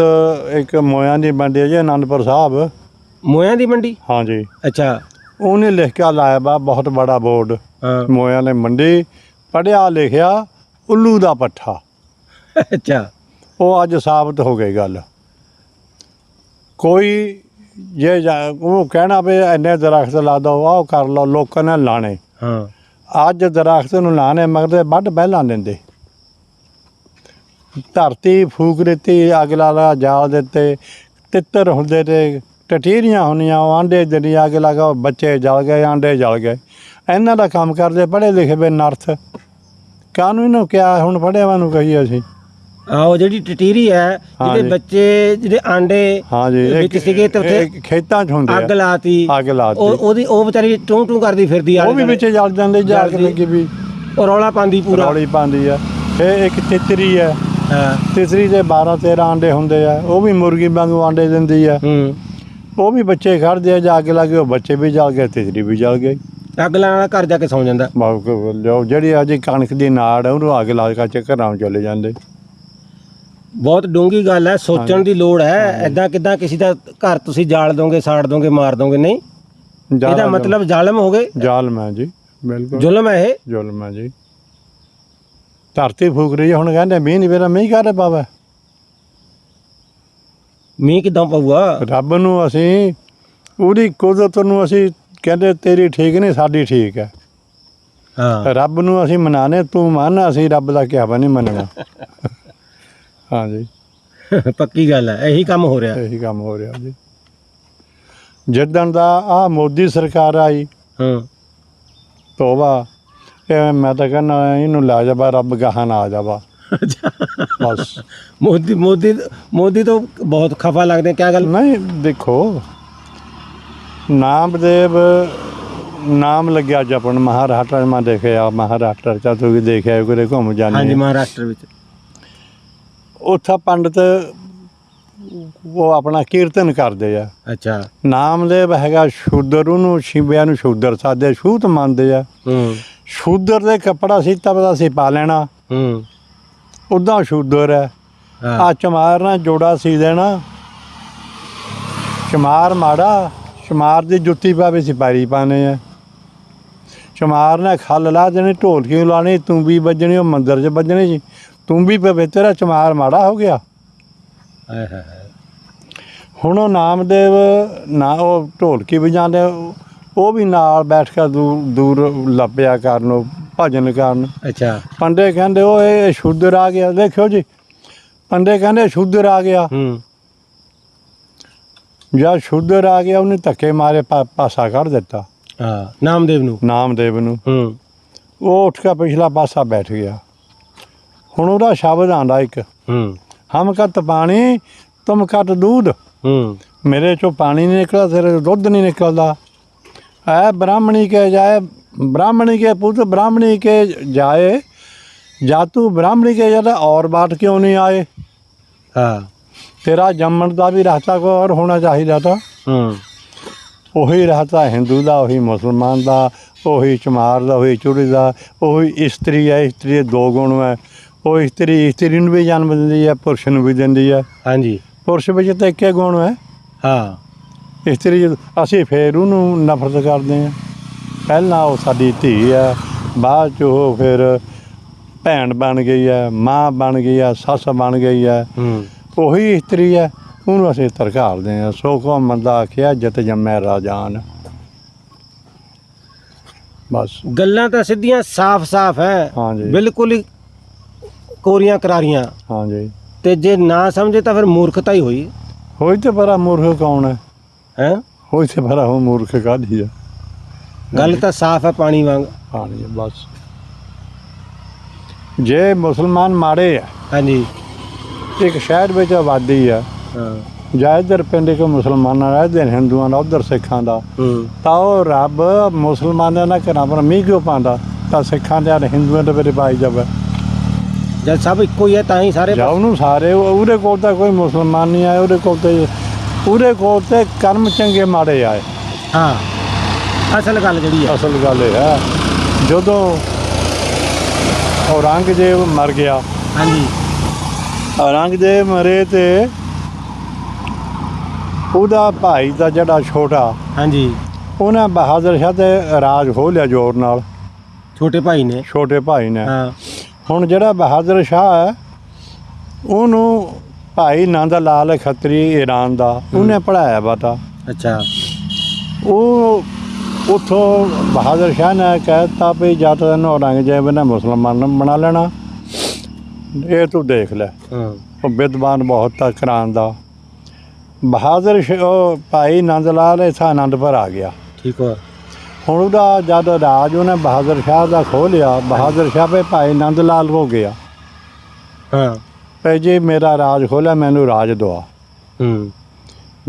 ਇੱਕ ਮੋਇਆਂ ਦੀ ਮੰਡੀ ਜੀ ਆਨੰਦਪੁਰ ਸਾਹਿਬ। ਮੋਇਆਂ ਦੀ ਮੰਡੀ? ਹਾਂਜੀ। ਅੱਛਾ। ਉਹਨੇ ਲਿਖ ਕੇ ਲਾਇਆ ਬਾ ਬਹੁਤ ਬੜਾ ਬੋਰਡ। ਹਾਂ। ਮੋਇਆਂ ਨੇ ਮੰਡੀ ਪੜਿਆ ਲਿਖਿਆ ਉੱਲੂ ਦਾ ਪੱਠਾ। ਅੱਛਾ। ਉਹ ਅੱਜ ਸਾਬਤ ਹੋ ਗਈ ਗੱਲ। ਕੋਈ ਜੇ ਜਾ- ਉਹ ਕਹਿਣਾ ਵੀ ਇੰਨੇ ਦਰਖਤ ਲਾ ਦੋ ਆਹ ਕਰ ਲਓ ਲੋਕਾਂ ਨੇ ਲਾਣੇ। ਹਾਂ। ਅੱਜ ਦਰਖਤ ਨੂੰ ਲਾਣੇ ਮਗਰ ਵੱਢ ਪਹਿਲਾਂ ਦਿੰਦੇ। ਧਰਤੀ ਫੂਕ ਦਿੱਤੀ ਅੱਗ ਲਾ ਲਾ ਜਾਲ ਦਿੱਤੇ ਤਿੱਤਰ ਹੁੰਦੇ ਤੇ ਟਟੀਰੀਆਂ ਹੁੰਦੀਆਂ ਉਹ ਆਂਡੇ ਦਿੰਦੀ ਅੱਗ ਲਗਾ ਬੱਚੇ ਜਲ ਗਏ ਆਂਡੇ ਜਲ ਗਏ। ਇਹਨਾਂ ਦਾ ਕੰਮ ਕਰਦੇ ਪੜ੍ਹੇ ਲਿਖੇ ਵੇ ਨਰਥ। ਕਾਹਨੂੰ ਇਹਨੂੰ ਕਿਹਾ ਹੁਣ ਪੜ੍ਹਿਆ ਨੂੰ ਕਹੀਏ ਅਸੀਂ? ਆਹੋ ਜਿਹੜੀ ਟਟੀਰੀ ਹੈ ਜਿਹਦੇ ਹਾਂਜੀ। ਬੱਚੇ ਜਿਹੜੇ ਆਂਡੇ ਹਾਂ ਜੀ ਵਿੱਚ ਸੀਗੇ ਤੇ ਉੱਥੇ ਖੇਤਾਂ 'ਚ ਹੁੰਦੇ ਅੱਗ ਆ ਲਾਤੀ। ਅੱਗ ਲਾਤੀ। ਉਹ ਉਹਦੀ ਉਹ ਵਿਚਾਰੀ ਟੂੰ ਟੂੰ ਕਰਦੀ ਫਿਰਦੀ ਆ ਉਹ ਵੀ ਵਿੱਚ ਜਲ ਜਾਂਦੇ ਜਾ ਕੇ। ਲੱਗੀ ਵੀ। ਉਹ ਰੌਲਾ ਪਾਉਂਦੀ ਪੂਰਾ। ਰੌਲੀ ਪਾਉਂਦੀ ਆ। ਇਹ ਇੱਕ ਤਿਤਰੀ ਹੈ। ਤਿਤਰੀ ਦੇ 12 13 ਆਂਡੇ ਹੁੰਦੇ ਆ। ਉਹ ਵੀ ਮੁਰਗੀ ਵਾਂਗੂ ਆਂਡੇ ਦਿੰਦੀ ਆ। ਉਹ ਵੀ ਬੱਚੇ ਖੜਦੇ ਆ ਜਾ ਕੇ ਲੱਗੇ ਉਹ ਬੱਚੇ ਵੀ ਜਲ ਗਏ ਤਿਤਰੀ ਵੀ ਜਲ ਗਈ। ਅੱਗ ਲਾਉਣ ਵਾਲਾ ਘਰ ਜਾ ਕੇ ਸੌਂ ਜਾਂਦਾ। ਜਿਹੜੀ ਅੱਜ ਕਣਕ ਦੀ ਨਾੜ ਉਹਨੂੰ ਅੱਗ ਲਾ ਕੇ ਘਰਾਂ ਨੂੰ ਚਲੇ ਜਾਂਦੇ। ਬਹੁਤ ਡੂੰਗੀ ਗੱਲ ਹੈ ਸੋਚਣ ਦੀ ਲੋੜ ਹੈ ਐਦਾਂ ਕਿਦਾਂ ਕਿਸੇ ਦਾ ਘਰ ਤੁਸੀਂ ਜਾਲ ਦੋਗੇ ਸਾੜ ਦੋਗੇ ਮਾਰ ਦੋਗੇ ਨਹੀਂ? ਇਹਦਾ ਮਤਲਬ ਜ਼ਾਲਮ ਹੋ ਗਏ? ਜ਼ਾਲਮ ਹੈ ਜੀ ਬਿਲਕੁਲ। ਜ਼ੁਲਮ ਹੈ ਇਹ? ਜ਼ੁਲਮ ਹੈ ਜੀ। ਧਰਤੀ ਫੂਕ ਰਹੀ ਹੈ ਹੁਣ ਕਹਿੰਦੇ ਮੀਂਹ ਨਹੀਂ ਵੇਰਾ ਮੀਂਹ ਕਾਹਦੇ ਪਾਵੇ? ਮੀਂਹ ਕਿਦਾਂ ਪਊਗਾ? ਰੱਬ ਨੂੰ ਅਸੀਂ ਉਹਦੀ ਕੁਦਰਤ ਨੂੰ ਅਸੀਂ ਕਹਿੰਦੇ ਤੇਰੀ ਠੀਕ ਨਹੀਂ ਸਾਡੀ ਠੀਕ ਹੈ। ਹਾਂ। ਰੱਬ ਨੂੰ ਅਸੀਂ ਮਨਾਨੇ ਤੂੰ ਮੰਨ ਅਸੀਂ ਰੱਬ ਦਾ ਕਿਹਾ ਨਹੀਂ ਮੰਨਣਾ। ਹਾਂਜੀ। *laughs* ਪੱਕੀ ਗੱਲ ਹੈ ਇਹੀ ਕੰਮ ਹੋ ਰਿਹਾ। ਇਹੀ ਕੰਮ ਹੋ ਰਿਹਾ ਜੀ। ਜਿੱਦਣ ਦਾ ਆ ਮੋਦੀ ਸਰਕਾਰ ਆਈ ਹਾਂ। ਤੋਬਾ ਇਹ ਮੈਂ ਤਾਂ ਕਹਿੰਦਾ ਇਹਨੂੰ ਲਾ ਜਾਵਾ ਰੱਬ ਗਾਹਾਂ ਨਾ ਆ ਜਾਵਾ। ਬਸ। ਮੋਦੀ ਮੋਦੀ ਮੋਦੀ ਤੋਂ ਬਹੁਤ ਖਫਾ ਲੱਗਦੇ ਕਿਆ ਗੱਲ? ਨਹੀਂ ਦੇਖੋ ਨਾਮਦੇਵ ਨਾਮ ਲੱਗਿਆ ਜਪਣ ਮਹਾਰਾਸ਼ਟਰ ਮੈਂ ਦੇਖਿਆ ਮਹਾਰਾਸ਼ਟਰ ਚ ਤੁਸੀਂ ਦੇਖਿਆ ਕਿਤੇ ਘੁੰਮ ਹਾਂਜੀ ਜਾਂਦੇ ਮਹਾਰਾਸ਼ਟਰ ਵਿੱਚ। ਉੱਥਾ ਪੰਡਤ ਉਹ ਆਪਣਾ ਕੀਰਤਨ ਕਰਦੇ ਆ। ਅੱਛਾ। ਨਾਮਦੇਵ ਹੈਗਾ ਸ਼ੂਦਰ ਉਹਨੂੰ ਸ਼ਿਵਿਆਂ ਨੂੰ ਸ਼ੂਦਰ ਸਾਦੇ ਛੂਤ ਮੰਨਦੇ ਆ। ਹੂੰ। ਸ਼ੂਦਰ ਦੇ ਕੱਪੜਾ ਸੀਤਾ ਪਤਾ ਸੀ ਪਾ ਲੈਣਾ। ਹੂੰ। ਉਦਾਂ ਸ਼ੂਦਰ ਹੈ। ਹਾਂ। ਆ ਚਮਾਰ ਨਾਲ ਜੋੜਾ ਸੀ ਦੇਣਾ। ਚਮਾਰ ਮਾੜਾ ਚਮਾਰ ਦੀ ਜੁੱਤੀ ਪਾਵੇ ਸਿਪਾਰੀ ਪਾਣੇ ਆ। ਚਮਾਰ ਨੇ ਖੱਲ ਲਾ ਦੇਣੀ ਢੋਲਕੀ ਲਾਣੀ ਤੂੰ ਵੀ ਵੱਜਣੀ ਉਹ ਮੰਦਰ 'ਚ ਵੱਜਣੀ ਜੀ ਤੂੰ ਵੀ ਪਵੇ ਤੇਰਾ ਚਮਾਰ ਮਾੜਾ ਹੋ ਗਿਆ। ਹਾਏ ਹਾਏ ਹਾਏ। ਹੁਣ ਉਹ ਨਾਮਦੇਵ ਨਾ ਉਹ ਢੋਲਕੀ ਵਜਾਉਂਦੇ ਉਹ- ਵੀ ਨਾਲ ਬੈਠ ਕੇ ਦੂਰ ਦੂਰ ਲੱਪਿਆ ਕਰਨ ਉਹ ਭਜਨ ਕਰਨ। ਅੱਛਾ। ਪੰਡੇ ਕਹਿੰਦੇ ਉਹ ਇਹ ਸ਼ੂਦਰ ਆ ਗਿਆ ਦੇਖਿਓ ਜੀ। ਪੰਡੇ ਕਹਿੰਦੇ ਸ਼ੂਦਰ ਆ ਗਿਆ। ਹੂੰ। ਜਦ ਸ਼ੂਦਰ ਆ ਗਿਆ ਉਹਨੇ ਧੱਕੇ ਮਾਰੇ ਪਾ- ਪਾਸਾ ਕੱਢ ਦਿੱਤਾ। ਹਾਂ ਨਾਮਦੇਵ ਨੂੰ। ਨਾਮਦੇਵ ਨੂੰ। ਹੂੰ। ਉਹ ਉੱਠ ਕੇ ਪਿਛਲਾ ਪਾਸਾ ਬੈਠ ਗਿਆ। ਹੁਣ ਉਹਦਾ ਸ਼ਬਦ ਆਂਦਾ ਇੱਕ ਹੂੰ ਹਮ ਕਤ ਪਾਣੀ ਤੁਮ ਕਤ दूध ਹੂੰ ਮੇਰੇ ਚੋਂ ਪਾਣੀ ਨਹੀਂ ਨਿਕਲਦਾ ਤੇਰੇ ਚੋਂ ਦੁੱਧ ਨਹੀਂ ਨਿਕਲਦਾ ਐ ਬ੍ਰਾਹਮਣੀ ਕੇ ਜਾਏ ब्राह्मणी के पुत्र ब्राह्मणी के जाए जा तू ब्राह्मणी के जाता और बात क्यों नहीं आए ਹਾਂ तेरा जमन का भी रहता को और होना चाहिए था ਹੂੰ ਉਹੀ ਰਹਤਾ ਹਿੰਦੂ ਦਾ ਉਹੀ ਮੁਸਲਮਾਨ ਦਾ ਉਹੀ ਚਮਾਰ ਦਾ ਉਹੀ ਚੁੜੀ ਦਾ ਉਹੀ ਇਸਤਰੀ ਹੈ ਇਸਤਰੀ ਦੇ ਦੋ ਗੁਣ ਹੈ ਉਹ ਇਸਤਰੀ ਇਸਤਰੀ ਨੂੰ ਵੀ ਜਨਮ ਦਿੰਦੀ ਹੈ ਪੁਰਸ਼ ਨੂੰ ਵੀ ਦਿੰਦੀ ਹੈ ਹਾਂਜੀ। ਪੁਰਸ਼ ਵਿੱਚ ਤਾਂ ਇੱਕੇ ਗੁਣ ਹੈ। ਹਾਂ। ਇਸਤਰੀ ਜਦ- ਅਸੀਂ ਫੇਰ ਉਹਨੂੰ ਨਫ਼ਰਤ ਕਰਦੇ ਹਾਂ। ਪਹਿਲਾਂ ਉਹ ਸਾਡੀ ਧੀ ਹੈ ਬਾਅਦ ਚ ਉਹ ਫਿਰ ਭੈਣ ਬਣ ਗਈ ਹੈ ਮਾਂ ਬਣ ਗਈ ਹੈ ਸੱਸ ਬਣ ਗਈ ਹੈ ਹੂੰ। ਉਹੀ ਇਸਤਰੀ ਹੈ ਉਹਨੂੰ ਅਸੀਂ ਤਰਕਾਲਦੇ ਹਾਂ। ਸੋ ਕੋ ਮੰਦਾ ਆਖਿਆ ਜਤ ਜੰਮੈ ਰਾਜਾਨ। ਬਸ। ਗੱਲਾਂ ਤਾਂ ਸਿੱਧੀਆਂ ਸਾਫ਼-ਸਾਫ਼ ਹੈ। ਹਾਂਜੀ। ਬਿਲਕੁਲ ਹੀ ਕੋਰੀਆਂ ਕਰਾਰੀਆਂ। ਹਾਂਜੀ। ਤੇ ਜੇ ਨਾ ਸਮਝੇ ਤਾਂ ਫਿਰ ਮੂਰਖਤਾ ਹੀ ਹੋਈ। ਹੋਈ ਤੇ ਬੜਾ ਮੂਰਖ ਕੌਣ ਹੈ? ਹੈ? ਹੋਈ ਤੇ ਬੜਾ ਉਹ ਮੂਰਖ ਕਾਹਦੀ ਹੈ ਗੱਲ ਤਾਂ ਸਾਫ਼ ਹੈ ਪਾਣੀ ਵਾਂਗ। ਹਾਂਜੀ ਬਸ। ਜੇ ਮੁਸਲਮਾਨ ਮਾੜੇ ਆ ਹਾਂਜੀ। ਇੱਕ ਸ਼ਹਿਰ ਵਿੱਚ ਆਬਾਦੀ ਆ ਹਾਂ। ਜਾਂ ਇੱਧਰ ਪਿੰਡ ਇੱਕ ਮੁਸਲਮਾਨਾਂ ਦਾ ਇੱਧਰ ਹਿੰਦੂਆਂ ਦਾ ਉੱਧਰ ਸਿੱਖਾਂ ਦਾ ਹੂੰ। ਤਾਂ ਉਹ ਰੱਬ ਮੁਸਲਮਾਨਾਂ ਨਾਲ ਘਰਾਂ ਪਰ ਮੀਂਹ ਕਿਉਂ ਪਾਉਂਦਾ? ਤਾਂ ਸਿੱਖਾਂ ਦੇ ਹਿੰਦੂਆਂ ਦੇ ਵਿੱਚ ਪਾਈ ਜਾਵੇ। ਜਦ ਸਭ ਇੱਕੋ ਹੀ ਹੈ ਤਾਂ ਹੀ ਸਾਰੇ ਜਾਂ ਉਹਨੂੰ ਸਾਰੇ ਉਹ- ਉਹਦੇ ਕੋਲ ਤਾਂ ਕੋਈ ਮੁਸਲਮਾਨ ਨਹੀਂ ਆਏ ਉਹਦੇ ਕੋਲ ਤੇ ਉਹਦੇ ਕੋਲ ਤੇ ਕਰਮ ਚੰਗੇ ਮਾੜੇ ਆਏ। ਹਾਂ ਅਸਲ ਗੱਲ ਜਿਹੜੀ ਹੈ। ਅਸਲ ਗੱਲ ਇਹ ਹੈ ਜਦੋਂ ਔਰੰਗਜ਼ੇਬ ਮਰ ਗਿਆ। ਹਾਂਜੀ। ਔਰੰਗਜ਼ੇਬ ਮਰੇ ਤੇ ਉਹਦਾ ਭਾਈ ਦਾ ਜਿਹੜਾ ਛੋਟਾ ਹਾਂਜੀ। ਉਹਨੇ ਬਹਾਦਰ ਸ਼ਾਹ ਤੇ ਰਾਜ ਖੋਹ ਲਿਆ ਜ਼ੋਰ ਨਾਲ। ਛੋਟੇ ਭਾਈ ਨੇ। ਛੋਟੇ ਭਾਈ ਨੇ। ਹਾਂ। ਹੁਣ ਜਿਹੜਾ ਬਹਾਦਰ ਸ਼ਾਹ ਹੈ ਉਹਨੂੰ ਭਾਈ ਨੰਦ ਲਾਲ ਖੱਤਰੀ ਈਰਾਨ ਦਾ ਉਹਨੇ ਪੜਾਇਆ ਬਤਾ ਅੱਛਾ। ਉਹ ਉਥੋਂ ਬਹਾਦਰ ਸ਼ਾਹ ਨੇ ਕਹਿਤਾ ਵੀ ਜਦ ਤੈਨੂੰ ਔਰੰਗਜ਼ੇਬ ਨੇ ਮੁਸਲਮਾਨ ਬਣਾ ਲੈਣਾ ਇਹ ਤੂੰ ਦੇਖ ਲੈ। ਹਾਂ। ਉਹ ਵਿਦਵਾਨ ਬਹੁਤ ਤਕਰਾਂ ਦਾ। ਬਹਾਦਰ ਸ਼ਾਹ ਭਾਈ ਨੰਦ ਲਾਲ ਇੱਥੇ ਆਨੰਦਪੁਰ ਆ ਗਿਆ। ਠੀਕ ਹੋ ਹੁਣ ਉਹਦਾ ਜਦ ਰਾਜ ਉਹਨੇ ਬਹਾਦਰ ਸ਼ਾਹ ਦਾ ਖੋਹ ਲਿਆ ਬਹਾਦਰ ਸ਼ਾਹ ਪੇ ਭਾਈ ਨੰਦ ਲਾਲ ਹੋ ਗਿਆ। ਹਾਂ। ਜੀ ਮੇਰਾ ਰਾਜ ਖੋਲਿਆ ਮੈਨੂੰ ਰਾਜ ਦਵਾ। ਹੂੰ।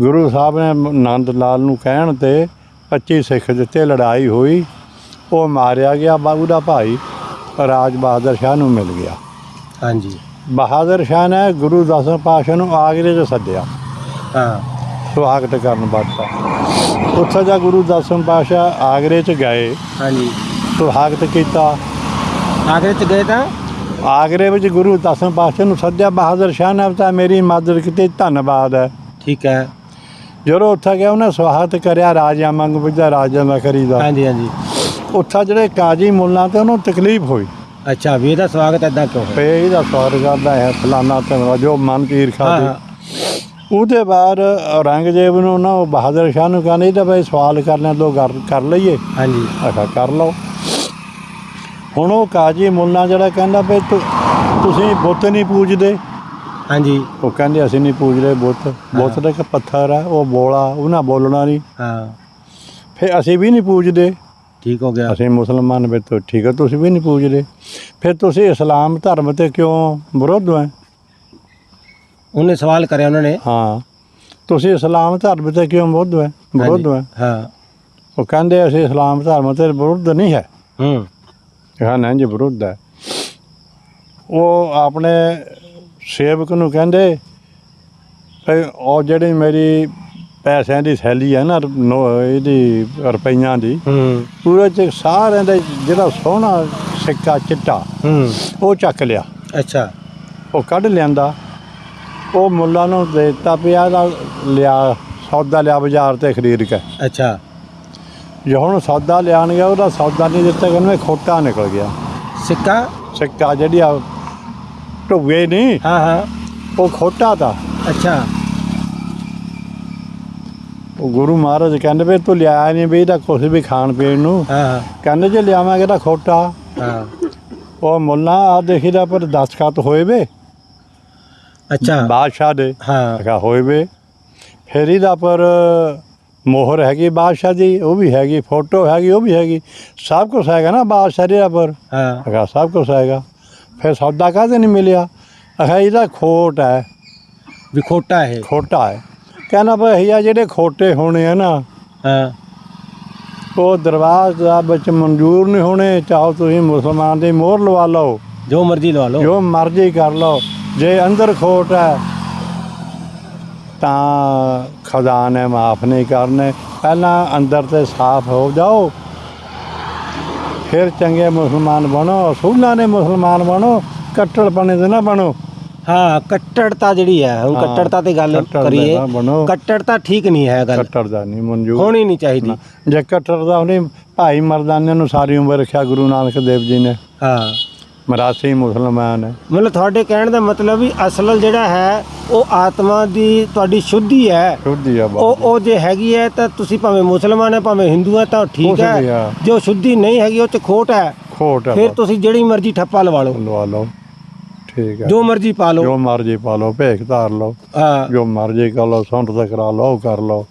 ਗੁਰੂ ਸਾਹਿਬ ਨੇ ਨੰਦ ਲਾਲ ਨੂੰ ਕਹਿਣ ਤੇ 25 ਸਿੱਖ ਦਿੱਤੇ ਲੜਾਈ ਹੋਈ ਉਹ ਮਾਰਿਆ ਗਿਆ ਬਾਬੂ ਦਾ ਭਾਈ ਰਾਜ ਬਹਾਦਰ ਸ਼ਾਹ ਨੂੰ ਮਿਲ ਗਿਆ। ਹਾਂਜੀ। ਬਹਾਦਰ ਸ਼ਾਹ ਨੇ ਗੁਰੂ ਦਸਮ ਪਾਤਸ਼ਾਹ ਨੂੰ ਆਗਰੇ 'ਚ ਸੱਦਿਆ। ਹਾਂ। ਸਵਾਗਤ ਕਰਨ ਵਾਸਤੇ। ਉੱਥੇ ਜਾ ਗੁਰੂ ਦਸਮ ਪਾਤਸ਼ਾਹ ਆਗਰੇ 'ਚ ਗਏ। ਹਾਂਜੀ। ਸਵਾਗਤ ਕੀਤਾ। ਆਗਰੇ ਚ ਗਏ ਤਾਂ? ਆਗਰੇ ਵਿੱਚ ਗੁਰੂ ਦਸਮ ਪਾਤਸ਼ਾਹ ਨੂੰ ਸੱਦਿਆ ਬਹਾਦਰ ਸ਼ਾਹ ਨੇ ਤਾਂ ਮੇਰੀ ਮਦਦ ਕੀਤੀ ਧੰਨਵਾਦ ਹੈ। ਠੀਕ ਹੈ। ਜਦੋਂ ਉੱਥੇ ਗਿਆ ਉਹਨੇ ਸਵਾਗਤ ਕਰਿਆ ਰਾਜਾ ਮੰਗ ਪੁੱਜਦਾ ਰਾਜਾ ਦਾ ਕਰੀਦਾ। ਹਾਂਜੀ ਹਾਂਜੀ। ਉੱਥੇ ਜਿਹੜੇ ਕਾਜੀ ਮੁੱਲਾਂ ਤੇ ਉਹਨੂੰ ਤਕਲੀਫ ਹੋਈ। ਅੱਛਾ ਵੀ ਇਹਦਾ ਸਵਾਗਤ ਐਦਾਂ ਕਿਉਂ ਹੈ ਪੇ ਇਹਦਾ ਸਵਾਗਤ ਕਰਦਾ ਹੈ ਫਲਾਨਾ ਤੇ ਜੋ ਮਨ ਹਾਂ ਖਾਦੇ ਉਹਦੇ ਬਾਅਦ ਔਰੰਗਜ਼ੇਬ ਨੂੰ ਨਾ ਉਹ ਬਹਾਦਰ ਸ਼ਾਹ ਨੂੰ ਕਹਿੰਦੇ ਇਹਦਾ ਬਈ ਸਵਾਲ ਕਰਨਾ ਤੋਂ ਕਰ ਕਰ ਲਈਏ। ਹਾਂਜੀ। ਆਖਾ ਕਰ ਲਓ। ਹੁਣ ਉਹ ਕਾਜੀ ਮੁੱਲਾ ਜਿਹੜਾ ਕਹਿੰਦਾ ਤੁ- ਤੁਸੀਂ ਬੁੱਤ ਨਹੀਂ ਪੂਜਦੇ। ਹਾਂਜੀ। ਉਹ ਕਹਿੰਦੇ ਅਸੀਂ ਨਹੀਂ ਪੂਜਦੇ ਬੁੱਤ। ਬੁੱਤ ਦਾ ਇੱਕ ਪੱਥਰ ਹੈ ਉਹ ਬੋਲਾ ਉਹਨਾਂ ਬੋਲਣਾ ਨਹੀਂ। ਹਾਂ। ਫਿਰ ਅਸੀਂ ਵੀ ਨਹੀਂ ਪੂਜਦੇ। ਠੀਕ ਹੋ ਗਿਆ। ਅਸੀਂ ਮੁਸਲਮਾਨ ਵੀ ਤਾਂ ਠੀਕ ਹੈ ਤੁਸੀਂ ਵੀ ਨਹੀਂ ਪੂਜਦੇ। ਫਿਰ ਤੁਸੀਂ ਇਸਲਾਮ ਧਰਮ ਤੇ ਕਿਉਂ ਵਿਰੋਧ ਹੋ? ਉਹਨੇ ਸਵਾਲ ਕਰਿਆ ਉਹਨਾਂ ਨੇ। ਹਾਂ। ਤੁਸੀਂ ਇਸਲਾਮ ਧਰਮ ਤੇ ਕਿਉਂ ਵਿਰੋਧ ਹੋ? ਵਿਰੋਧ ਹੋ? ਹਾਂ। ਉਹ ਕਹਿੰਦੇ ਅਸੀਂ ਇਸਲਾਮ ਧਰਮ ਤੇ ਵਿਰੁੱਧ ਨਹੀਂ ਹੈ। ਹੂੰ। ਹਾਂ ਨਹੀਂ ਜੀ ਵਿਰੁੱਧ ਹੈ। ਉਹ ਆਪਣੇ ਸੇਵਕ ਨੂੰ ਕਹਿੰਦੇ ਭਈ ਉਹ ਜਿਹੜੀ ਮੇਰੀ ਪੈਸਿਆਂ ਦੀ ਥੈਲੀ ਹੈ ਨਾ ਨੋ- ਇਹਦੀ ਰੁਪਈਆਂ ਦੀ ਹੂੰ। ਪੂਰੇ ਚ ਸਾਰਿਆਂ ਦਾ ਜਿਹੜਾ ਸੋਹਣਾ ਸਿੱਕਾ ਚਿੱਟਾ ਹੂੰ। ਉਹ ਚੱਕ ਲਿਆ। ਅੱਛਾ। ਉਹ ਕੱਢ ਲਿਆਂਦਾ। ਉਹ ਮੁੱਲਾ ਨੂੰ ਦੇ ਦਿੱਤਾ ਪਿਆ ਦਾ ਲਿਆ ਸੌਦਾ ਲਿਆ ਬਾਜ਼ਾਰ ਤੇ ਖਰੀਦ ਕੇ। ਅੱਛਾ। ਜੇ ਹੁਣ ਸੌਦਾ ਲਿਆਣ ਗਿਆ ਉਹਦਾ ਸੌਦਾ ਨਹੀਂ ਦਿੱਤਾ ਕਹਿੰਦੇ ਖੋਟਾ ਨਿਕਲ ਗਿਆ। ਸਿੱਕਾ? ਸਿੱਕਾ ਜਿਹੜੀ ਆ ਢੁੱਗੇ ਨਹੀਂ ਹਾਂ ਹਾਂ। ਉਹ ਖੋਟਾ ਤਾ। ਅੱਛਾ। ਉਹ ਗੁਰੂ ਮਹਾਰਾਜ ਕਹਿੰਦੇ ਵੀ ਤੂੰ ਲਿਆਇਆ ਨਹੀਂ ਵੀ ਇਹਦਾ ਕੁਝ ਵੀ ਖਾਣ ਪੀਣ ਨੂੰ। ਹਾਂ ਹਾਂ। ਕਹਿੰਦੇ ਜੇ ਲਿਆਵਾਂਗੇ ਤਾਂ ਖੋਟਾ। ਹਾਂ। ਉਹ ਮੁੱਲਾ ਆ ਦੇਖੀਦਾ ਪਰ ਦਸਖਤ ਹੋਏ ਵੇ। ਅੱਛਾ। ਬਾਦਸ਼ਾਹ ਦੇ। ਹਾਂ। ਹੈਗਾ ਹੋਏ ਵੇ। ਫਿਰ ਇਹਦਾ ਪਰ ਮੋਹਰ ਹੈਗੀ ਬਾਦਸ਼ਾਹ ਦੀ ਉਹ ਵੀ ਹੈਗੀ ਫੋਟੋ ਹੈਗੀ ਉਹ ਵੀ ਹੈਗੀ। ਸਭ ਕੁਝ ਹੈਗਾ ਨਾ ਬਾਦਸ਼ਾਹ ਦੇ ਪਰ ਹਾਂ। ਹੈਗਾ ਸਭ ਕੁਝ ਹੈਗਾ। ਫਿਰ ਸੌਦਾ ਕਾਹਦੇ ਨਹੀਂ ਮਿਲਿਆ? ਅਖਾ ਇਹਦਾ ਖੋਟ ਹੈ। ਵੀ ਖੋਟਾ ਇਹ। ਖੋਟਾ ਹੈ। ਕਹਿੰਦਾ ਭਈ ਆ ਜਿਹੜੇ ਖੋਟੇ ਹੋਣੇ ਆ ਨਾ ਹਾਂ। ਉਹ ਸਾਹਿਬ ਵਿੱਚ ਮਨਜ਼ੂਰ ਨਹੀਂ ਹੋਣੇ। ਚਾਹੋ ਤੁਸੀਂ ਮੁਸਲਮਾਨ ਦੀ ਮੋਹਰ ਲਵਾ ਲਓ। ਜੋ ਮਰਜ਼ੀ ਲਵਾ ਲਓ। ਜੋ ਮਰਜ਼ੀ ਕਰ ਲਓ। ਜੇ ਅੰਦਰ ਖੋਟ ਹੈ ਤਾਂ ਖੁਦਾ ਨੇ ਮਾਫ ਨਹੀਂ ਕਰਨੇ। ਪਹਿਲਾਂ ਅੰਦਰ ਤੇ ਸਾਫ਼ ਹੋ ਜਾਓ। ਫਿਰ ਚੰਗੇ ਮੁਸਲਮਾਨ ਬਣੋ ਅਸੂਲਾਂ ਨੇ ਮੁਸਲਮਾਨ ਬਣੋ ਕੱਟੜਪਣੇ ਦੇ ਨਾ ਬਣੋ। ਹਾਂ ਕੱਟੜਤਾ ਜਿਹੜੀ ਹੈ ਹੁਣ ਕੱਟੜਤਾ ਤੇ ਗੱਲ ਦਾ ਕਰੀਏ। ਕੱਟੜਤਾ ਠੀਕ ਨਹੀਂ ਹੈ ਗੱਲ। ਕੱਟੜ ਦਾ ਨਹੀਂ ਮਨਜ਼ੂਰ। ਹੋਣੀ ਨਹੀਂ ਚਾਹੀਦੀ। ਜੇ ਕੱਟੜ ਦਾ ਉਹਨੇ ਭਾਈ ਮਰਦਾਨੇ ਨੂੰ ਸਾਰੀ ਉਮਰ ਰੱਖਿਆ ਗੁਰੂ ਨਾਨਕ ਦੇਵ ਜੀ ਨੇ। ਹਾਂ। ਮਰਾਸੀ ਮੁਸਲਮਾਨ ਹੈ। ਮਤਲਬ ਤੁਹਾਡੇ ਕਹਿਣ ਦਾ ਮਤਲਬ ਵੀ ਅਸਲ ਜਿਹੜਾ ਹੈ ਉਹ ਆਤਮਾ ਦੀ ਤੁਹਾਡੀ ਸ਼ੁੱਧੀ ਹੈ। ਸ਼ੁੱਧੀ ਆ ਉਹ ਬਾਬਾ ਉਹ ਜੇ ਹੈਗੀ ਹੈ ਤਾਂ ਤੁਸੀਂ ਭਾਵੇਂ ਮੁਸਲਮਾਨ ਹੈ ਭਾਵੇਂ ਹਿੰਦੂ ਹੈ ਤਾਂ ਠੀਕ ਕੁਛ ਵੀ ਹੈ ਆ। ਜੋ ਸ਼ੁੱਧੀ ਨਹੀਂ ਹੈਗੀ ਉਹ ਚ ਖੋਟ ਹੈ। ਖੋਟ ਹੈ ਫਿਰ ਤੁਸੀਂ ਜਿਹੜੀ ਮਰਜ਼ੀ ਠੱਪਾ ਲਵਾ ਲਓ। ਲਵਾ ਲਓ। ਠੀਕ ਹੈ। ਜੋ ਮਰਜ਼ੀ ਪਾ ਲਓ। ਜੋ ਮਰਜ਼ੀ ਪਾ ਲਓ ਭੇਖ ਧਾਰ ਲਓ। ਹਾਂ। ਜੋ ਮਰਜ਼ੀ ਕਰ ਲਓ ਸੰਤ ਤੇ ਕਰਾ ਲਓ ਉਹ ਕਰ ਲਓ।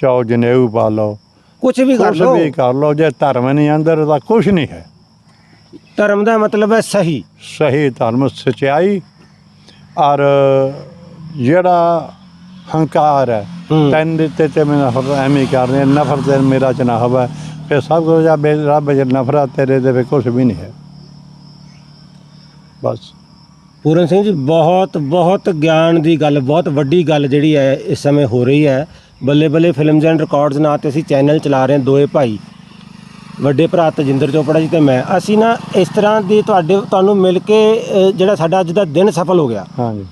ਚਾਹੋ ਜਨੇਊ ਪਾ ਲਓ। ਕੁਝ ਵੀ ਕਰ ਕੁਛ ਲਓ। ਵੀ ਕਰ ਲਓ। ਜੇ ਧਰਮ ਨਹੀਂ ਅੰਦਰ ਤਾਂ ਕੁਝ ਨਹੀਂ ਹੈ। ਧਰਮ ਦਾ ਮਤਲਬ ਹੈ ਸਹੀ। ਸਹੀ ਧਰਮ ਸਚਾਈ। ਔਰ ਜਿਹੜਾ ਹੰਕਾਰ ਹੈ ਹੂੰ। ਤੈਨ ਦਿੱਤੇ ਤੇ ਮੈਂ ਨਫ਼ਰਤ ਐਵੇਂ ਹੀ ਕਰ ਰਿਹਾ ਨਫ਼ਰਤ ਤੇ ਮੇਰਾ ਨਾ ਹੋਵੇ ਫਿਰ ਸਭ ਕੁਝ ਜਾ ਬੇ ਰੱਬ ਜੇ ਨਫ਼ਰਤ ਤੇਰੇ ਦੇ ਵਿੱਚ ਕੁਝ ਵੀ ਨਹੀਂ ਹੈ। ਬਸ। ਪੂਰਨ ਸਿੰਘ ਜੀ ਬਹੁਤ ਬਹੁਤ ਗਿਆਨ ਦੀ ਗੱਲ ਬਹੁਤ ਵੱਡੀ ਗੱਲ ਜਿਹੜੀ ਹੈ ਇਸ ਸਮੇਂ ਹੋ ਰਹੀ ਹੈ। ਬੱਲੇ ਬੱਲੇ ਫਿਲਮਸ ਐਂਡ ਰਿਕਾਰਡਸ ਨਾਂ ਤੇ ਅਸੀਂ ਚੈਨਲ ਚਲਾ ਰਹੇ ਹਾਂ ਦੋਏ ਭਾਈ। ਵੱਡੇ ਭਰਾ ਤਜਿੰਦਰ ਚੋਪੜਾ ਜੀ ਤੇ ਮੈਂ। ਅਸੀਂ ਨਾ ਇਸ ਤਰ੍ਹਾਂ ਦੀ ਤੁਹਾਡੇ ਤੁਹਾਨੂੰ ਮਿਲ ਕੇ ਅ, ਜਿਹੜਾ ਸਾਡਾ ਅੱਜ ਦਾ ਦਿਨ ਸਫਲ ਹੋ ਗਿਆ। ਹਾਂਜੀ।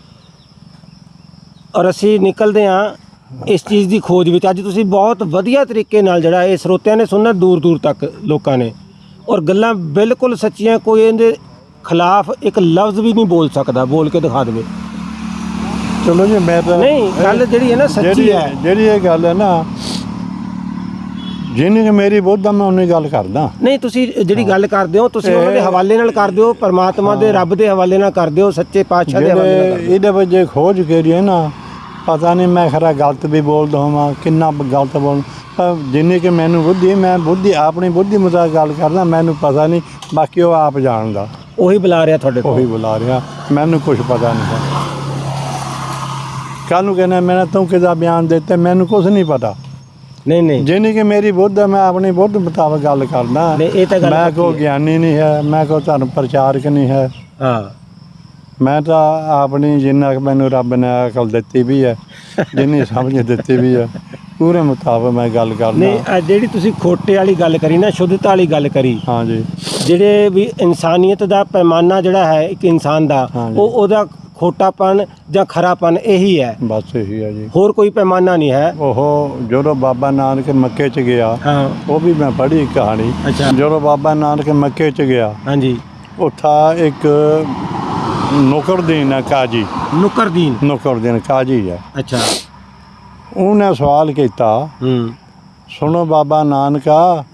ਔਰ ਅਸੀਂ ਨਿਕਲਦੇ ਹਾਂ ਇਸ ਚੀਜ਼ ਦੀ ਖੋਜ ਵਿੱਚ। ਅੱਜ ਤੁਸੀਂ ਬਹੁਤ ਵਧੀਆ ਤਰੀਕੇ ਨਾਲ ਜਿਹੜਾ ਇਹ ਸਰੋਤਿਆਂ ਨੇ ਸੁਣਨਾ ਦੂਰ ਦੂਰ ਤੱਕ ਲੋਕਾਂ ਨੇ। ਔਰ ਗੱਲਾਂ ਬਿਲਕੁਲ ਸੱਚੀਆਂ ਕੋਈ ਇਹਦੇ ਖਿਲਾਫ ਇੱਕ ਲਫ਼ਜ਼ ਵੀ ਨਹੀਂ ਬੋਲ ਸਕਦਾ ਬੋਲ ਕੇ ਦਿਖਾ ਦੇਵੇ। ਚਲੋ ਜੀ ਮੈਂ ਤਾਂ ਨਹੀਂ ਗੱਲ ਜਿਹੜੀ ਹੈ ਨਾ ਸੱਚੀ ਜਿਹੜੀ ਹੈ। ਜਿਹੜੀ ਇਹ ਗੱਲ ਹੈ ਨਾ ਜਿੰਨੀ ਕਿ ਮੇਰੀ ਬੁੱਧ ਮੈਂ ਉਨੀ ਗੱਲ ਕਰਦਾ। ਨਹੀਂ ਤੁਸੀਂ ਜਿਹੜੀ ਗੱਲ ਕਰਦੇ ਹੋ ਤੁਸੀਂ ਉਹਨਾਂ ਦੇ ਹਵਾਲੇ ਨਾਲ ਕਰਦੇ ਹੋ ਪਰਮਾਤਮਾ ਦੇ ਰੱਬ ਦੇ ਹਵਾਲੇ ਨਾਲ ਕਰਦੇ ਹੋ ਸੱਚੇ ਪਾਤਸ਼ਾਹ ਦੇ ਹਵਾਲੇ ਨਾਲ ਜਿਹੜੇ ਹੋ। ਇਹਦੇ ਵਿੱਚ ਜੇ ਖੋਜ ਕਰੀਏ ਨਾ ਪਤਾ ਨਹੀਂ ਮੈਂ ਖਰਾ ਗਲਤ ਵੀ ਬੋਲਦਾ ਹਾਂ ਕਿੰਨਾ ਗਲਤ ਬੋਲ ਪਰ ਜਿੰਨੀ ਕਿ ਮੈਨੂੰ ਬੁੱਧੀ ਹੈ, ਮੈਂ ਬੁੱਧੀ ਆਪਣੀ ਬੁੱਧੀ ਮੁਤਾਬਕ ਗੱਲ ਕਰਦਾ ਮੈਨੂੰ ਪਤਾ ਨਹੀਂ ਬਾਕੀ ਉਹ ਆਪ ਜਾਣਦਾ। ਉਹੀ ਬੁਲਾ ਰਿਹਾ ਤੁਹਾਡੇ ਕੋਲ। ਉਹੀ ਬੁਲਾ ਰਿਹਾ ਮੈਨੂੰ ਕੁਝ ਪਤਾ ਨਹੀਂ ਹੈ। ਕੱਲ ਨੂੰ ਕਹਿੰਦਾ ਮੈਂ ਤੂੰ ਕਿਹਦਾ ਬਿਆਨ ਦਿੱਤਾ? ਮੈਨੂੰ ਕੁਝ ਨਹੀਂ ਪਤਾ। ਨਹੀਂ ਨਹੀਂ। ਜਿੰਨੀ ਕਿ ਮੇਰੀ ਬੁੱਧ ਹੈ ਮੈਂ ਆਪਣੀ ਬੁੱਧ ਮੁਤਾਬਕ ਗੱਲ ਕਰਦਾ। ਨਹੀਂ, ਇਹ ਤਾਂ ਗੱਲ ਮੈਂ ਪੱਕੀ ਕੋ ਹੈ। ਗਿਆਨੀ ਨਹੀਂ ਹੈ ਮੈਂ ਕੋ ਧਰਮ ਪ੍ਰਚਾਰਕ ਨਹੀਂ ਹੈ। ਹਾਂ। ਮੈਂ ਤਾਂ ਆਪਣੀ ਜਿੰਨਾ ਕੁ ਮੈਨੂੰ ਰੱਬ ਨੇ ਅਕਲ ਦਿੱਤੀ ਵੀ ਹੈ ਜਿੰਨੀ ਸਮਝ ਦਿੱਤੀ ਵੀ ਹੈ ਪੂਰੇ ਮੁਤਾਬਕ ਮੈਂ ਗੱਲ ਕਰਦਾ। ਨਹੀਂ ਆਹ ਜਿਹੜੀ ਤੁਸੀਂ ਖੋਟੇ ਵਾਲੀ ਗੱਲ ਕਰੀ ਨਾ ਸ਼ੁੱਧਤਾ ਵਾਲੀ ਗੱਲ ਕਰੀ ਹਾਂ ਜੀ। ਜਿਹੜੇ ਵੀ ਇਨਸਾਨੀਅਤ ਦਾ ਪੈਮਾਨਾ ਜਿਹੜਾ ਹੈ ਇੱਕ ਇਨਸਾਨ ਦਾ ਹਾਂਜੀ। ਉਹ ਉਹਦਾ ਖੋਟਾਪਨ ਜਾਂ ਖਰਾਪਨ ਇਹੀ ਹੈ। ਬਸ ਇਹੀ ਹੈ ਜੀ। ਹੋਰ ਕੋਈ ਪੈਮਾਨਾ ਨਹੀਂ ਹੈ। ਉਹ ਜਦੋਂ ਬਾਬਾ ਨਾਨਕ ਮੱਕੇ ਚ ਗਿਆ ਹਾਂ। ਉਹ ਵੀ ਮੈਂ ਪੜ੍ਹੀ ਕਹਾਣੀ। ਅੱਛਾ। ਜਦੋਂ ਬਾਬਾ ਨਾਨਕ ਮੱਕੇ ਚ ਗਿਆ ਹਾਂਜੀ। ਉੱਥਾ ਇੱਕ ਨੌਕਰਦੀਨ ਹੈ ਕਾਜੀ। ਨੁਕਰਦੀਨ। ਨੌਕਰਦੀਨ ਕਾਜੀ ਹੈ। ਅੱਛਾ। ਉਹਨੇ ਸਵਾਲ ਕੀਤਾ ਹੂੰ। ਸੁਣੋ ਬਾਬਾ ਨਾਨਕਾ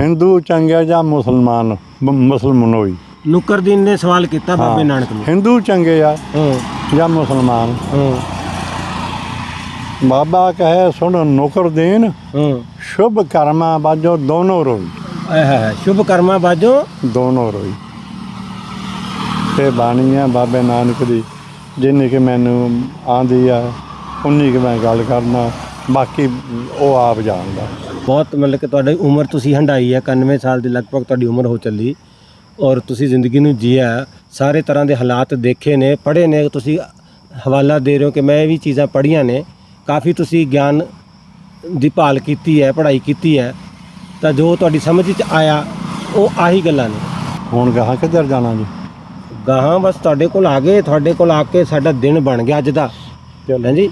ਹਿੰਦੂ ਚੰਗੇ ਜਾਂ ਮੁਸਲਮਾਨ ਮ- ਮੁਸਲਮਾਨੋਈ ਨੁਕਰਦੀਨ ਨੇ ਸਵਾਲ ਕੀਤਾ ਬਾਬੇ। ਨਾਨਕ ਨੂੰ। ਹਿੰਦੂ ਚੰਗੇ ਆ ਹੂੰ। ਜਾਂ ਮੁਸਲਮਾਨ? ਹੂੰ। ਬਾਬਾ ਕਹੇ ਸੁਣ ਨੌਕਰਦੀਨ ਹੂੰ। ਸ਼ੁਭ ਕਰਮਾਂ ਬਾਝੋ ਦੋਨੋਂ ਰੋਈ। ਸ਼ੁਭ ਕਰਮਾਂ ਬਾਜੋ ਦੋਨੋਂ ਰੋਈ। ਤੇ ਬਾਣੀ ਆ ਬਾਬੇ ਨਾਨਕ ਦੀ ਜਿੰਨੀ ਕਿ ਮੈਨੂੰ ਆਂਦੀ ਆ ਉਨੀ ਕਿ ਮੈਂ ਗੱਲ ਕਰਨਾ ਬਾਕੀ ਉਹ ਆਪ ਜਾਣਦਾ। ਬਹੁਤ ਮਤਲਬ ਕਿ ਤੁਹਾਡੀ ਉਮਰ ਤੁਸੀਂ ਹੰਡਾਈ ਹੈ 91 ਸਾਲ ਦੀ ਲਗਭਗ ਤੁਹਾਡੀ ਉਮਰ ਹੋ ਚੱਲੀ। ਔਰ ਤੁਸੀਂ ਜ਼ਿੰਦਗੀ ਨੂੰ ਜੀਆ। ਸਾਰੇ ਤਰ੍ਹਾਂ ਦੇ ਹਾਲਾਤ ਦੇਖੇ ਨੇ ਪੜ੍ਹੇ ਨੇ ਤੁਸੀਂ ਹਵਾਲਾ ਦੇ ਰਹੇ ਹੋ ਕਿ ਮੈਂ ਇਹ ਵੀ ਚੀਜ਼ਾਂ ਪੜ੍ਹੀਆਂ ਨੇ। ਕਾਫੀ ਤੁਸੀਂ ਗਿਆਨ ਦੀ ਭਾਲ ਕੀਤੀ ਹੈ ਪੜ੍ਹਾਈ ਕੀਤੀ ਹੈ। ਤਾਂ ਜੋ ਤੁਹਾਡੀ ਸਮਝ ਵਿੱਚ ਆਇਆ ਉਹ ਆਹੀ ਗੱਲਾਂ ਨੇ। ਹੁਣ ਗਾਹਾਂ ਕਿੱਧਰ ਜਾਣਾ ਜੀ? ਗਾਹਾਂ ਬਸ ਤੁਹਾਡੇ ਕੋਲ ਆ ਗਏ ਤੁਹਾਡੇ ਕੋਲ ਆ ਕੇ ਸਾਡਾ ਦਿਨ ਬਣ ਗਿਆ ਅੱਜ ਦਾ। ਹਾਂਜੀ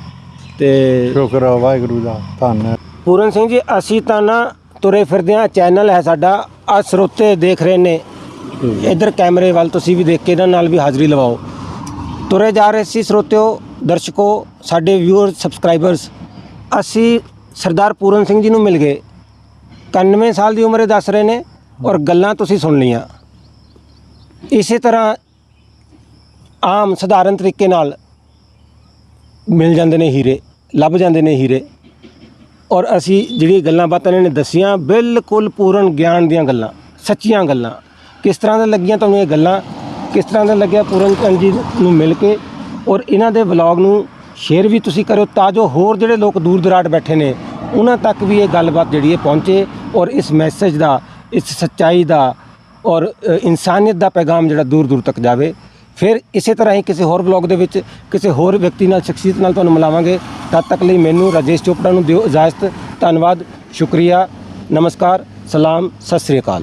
ਤੇ ਸ਼ੁਕਰ ਆ ਵਾਹਿਗੁਰੂ ਦਾ ਧੰਨ ਪੂਰਨ ਸਿੰਘ ਜੀ ਅਸੀਂ ਤਾਂ ਨਾ ਤੁਰੇ ਫਿਰਦੇ ਹਾਂ ਚੈਨਲ ਹੈ ਸਾਡਾ ਆ ਸਰੋਤੇ ਦੇਖ ਰਹੇ ਨੇ। ਇਧਰ ਕੈਮਰੇ ਵੱਲ ਤੁਸੀਂ ਵੀ ਦੇਖ ਕੇ ਇਹਨਾਂ ਨਾਲ ਵੀ ਹਾਜ਼ਰੀ ਲਵਾਓ। ਤੁਰੇ ਜਾ ਰਹੇ ਸੀ ਸਰੋਤਿਓ, ਦਰਸ਼ਕੋ, ਸਾਡੇ ਵਿਊਅਰ ਸਬਸਕ੍ਰਾਈਬਰਸ ਅਸੀਂ ਸਰਦਾਰ ਪੂਰਨ ਸਿੰਘ ਜੀ ਨੂੰ ਮਿਲ ਗਏ। 91 ਸਾਲ ਦੀ ਉਮਰ ਦੱਸ ਰਹੇ ਨੇ ਔਰ ਗੱਲਾਂ ਤੁਸੀਂ ਸੁਣ ਲਈਆਂ। ਇਸੇ ਤਰ੍ਹਾਂ ਆਮ ਸਧਾਰਨ ਤਰੀਕੇ ਨਾਲ ਮਿਲ ਜਾਂਦੇ ਨੇ ਹੀਰੇ, ਲੱਭ ਜਾਂਦੇ ਨੇ ਹੀਰੇ। ਔਰ ਅਸੀਂ ਜਿਹੜੀ ਗੱਲਾਂ ਬਾਤਾਂ ਇਹਨਾਂ ਨੇ ਦੱਸੀਆਂ, ਬਿਲਕੁਲ ਪੂਰਨ ਗਿਆਨ ਦੀਆਂ ਗੱਲਾਂ, ਸੱਚੀਆਂ ਗੱਲਾਂ। ਕਿਸ ਤਰ੍ਹਾਂ ਦਾ ਲੱਗੀਆਂ ਤੁਹਾਨੂੰ ਇਹ ਗੱਲਾਂ, ਕਿਸ ਤਰ੍ਹਾਂ ਦਾ ਲੱਗਿਆ ਪੂਰਨ ਚੰਦ ਜੀ ਨੂੰ ਮਿਲ ਕੇ, ਔਰ ਇਹਨਾਂ ਦੇ ਵਲੌਗ ਨੂੰ ਸ਼ੇਅਰ ਵੀ ਤੁਸੀਂ ਕਰਿਓ ਤਾਂ ਜੋ ਹੋਰ ਜਿਹੜੇ ਲੋਕ ਦੂਰ ਦਰਾੜ ਬੈਠੇ ਨੇ, ਉਹਨਾਂ ਤੱਕ ਵੀ ਇਹ ਗੱਲਬਾਤ ਜਿਹੜੀ ਹੈ ਪਹੁੰਚੇ, ਔਰ ਇਸ ਮੈਸੇਜ ਦਾ, ਇਸ ਸੱਚਾਈ ਦਾ, ਔਰ ਇਨਸਾਨੀਅਤ ਦਾ ਪੈਗਾਮ ਜਿਹੜਾ ਦੂਰ ਦੂਰ ਤੱਕ ਜਾਵੇ। ਫਿਰ ਇਸੇ ਤਰ੍ਹਾਂ ਹੀ ਕਿਸੇ ਹੋਰ ਵਲੌਗ ਦੇ ਵਿੱਚ ਕਿਸੇ ਹੋਰ ਵਿਅਕਤੀ ਨਾਲ, ਸ਼ਖਸੀਅਤ ਨਾਲ ਤੁਹਾਨੂੰ ਮਿਲਾਵਾਂਗੇ। ਤਦ ਤੱਕ ਲਈ ਮੈਨੂੰ ਰਾਜੇਸ਼ ਚੋਪੜਾ ਨੂੰ ਦਿਓ ਇਜਾਜ਼ਤ। ਧੰਨਵਾਦ, ਸ਼ੁਕਰੀਆ, ਨਮਸਕਾਰ, ਸਲਾਮ ਸਤਿ ਸ੍ਰੀ ਅਕਾਲ।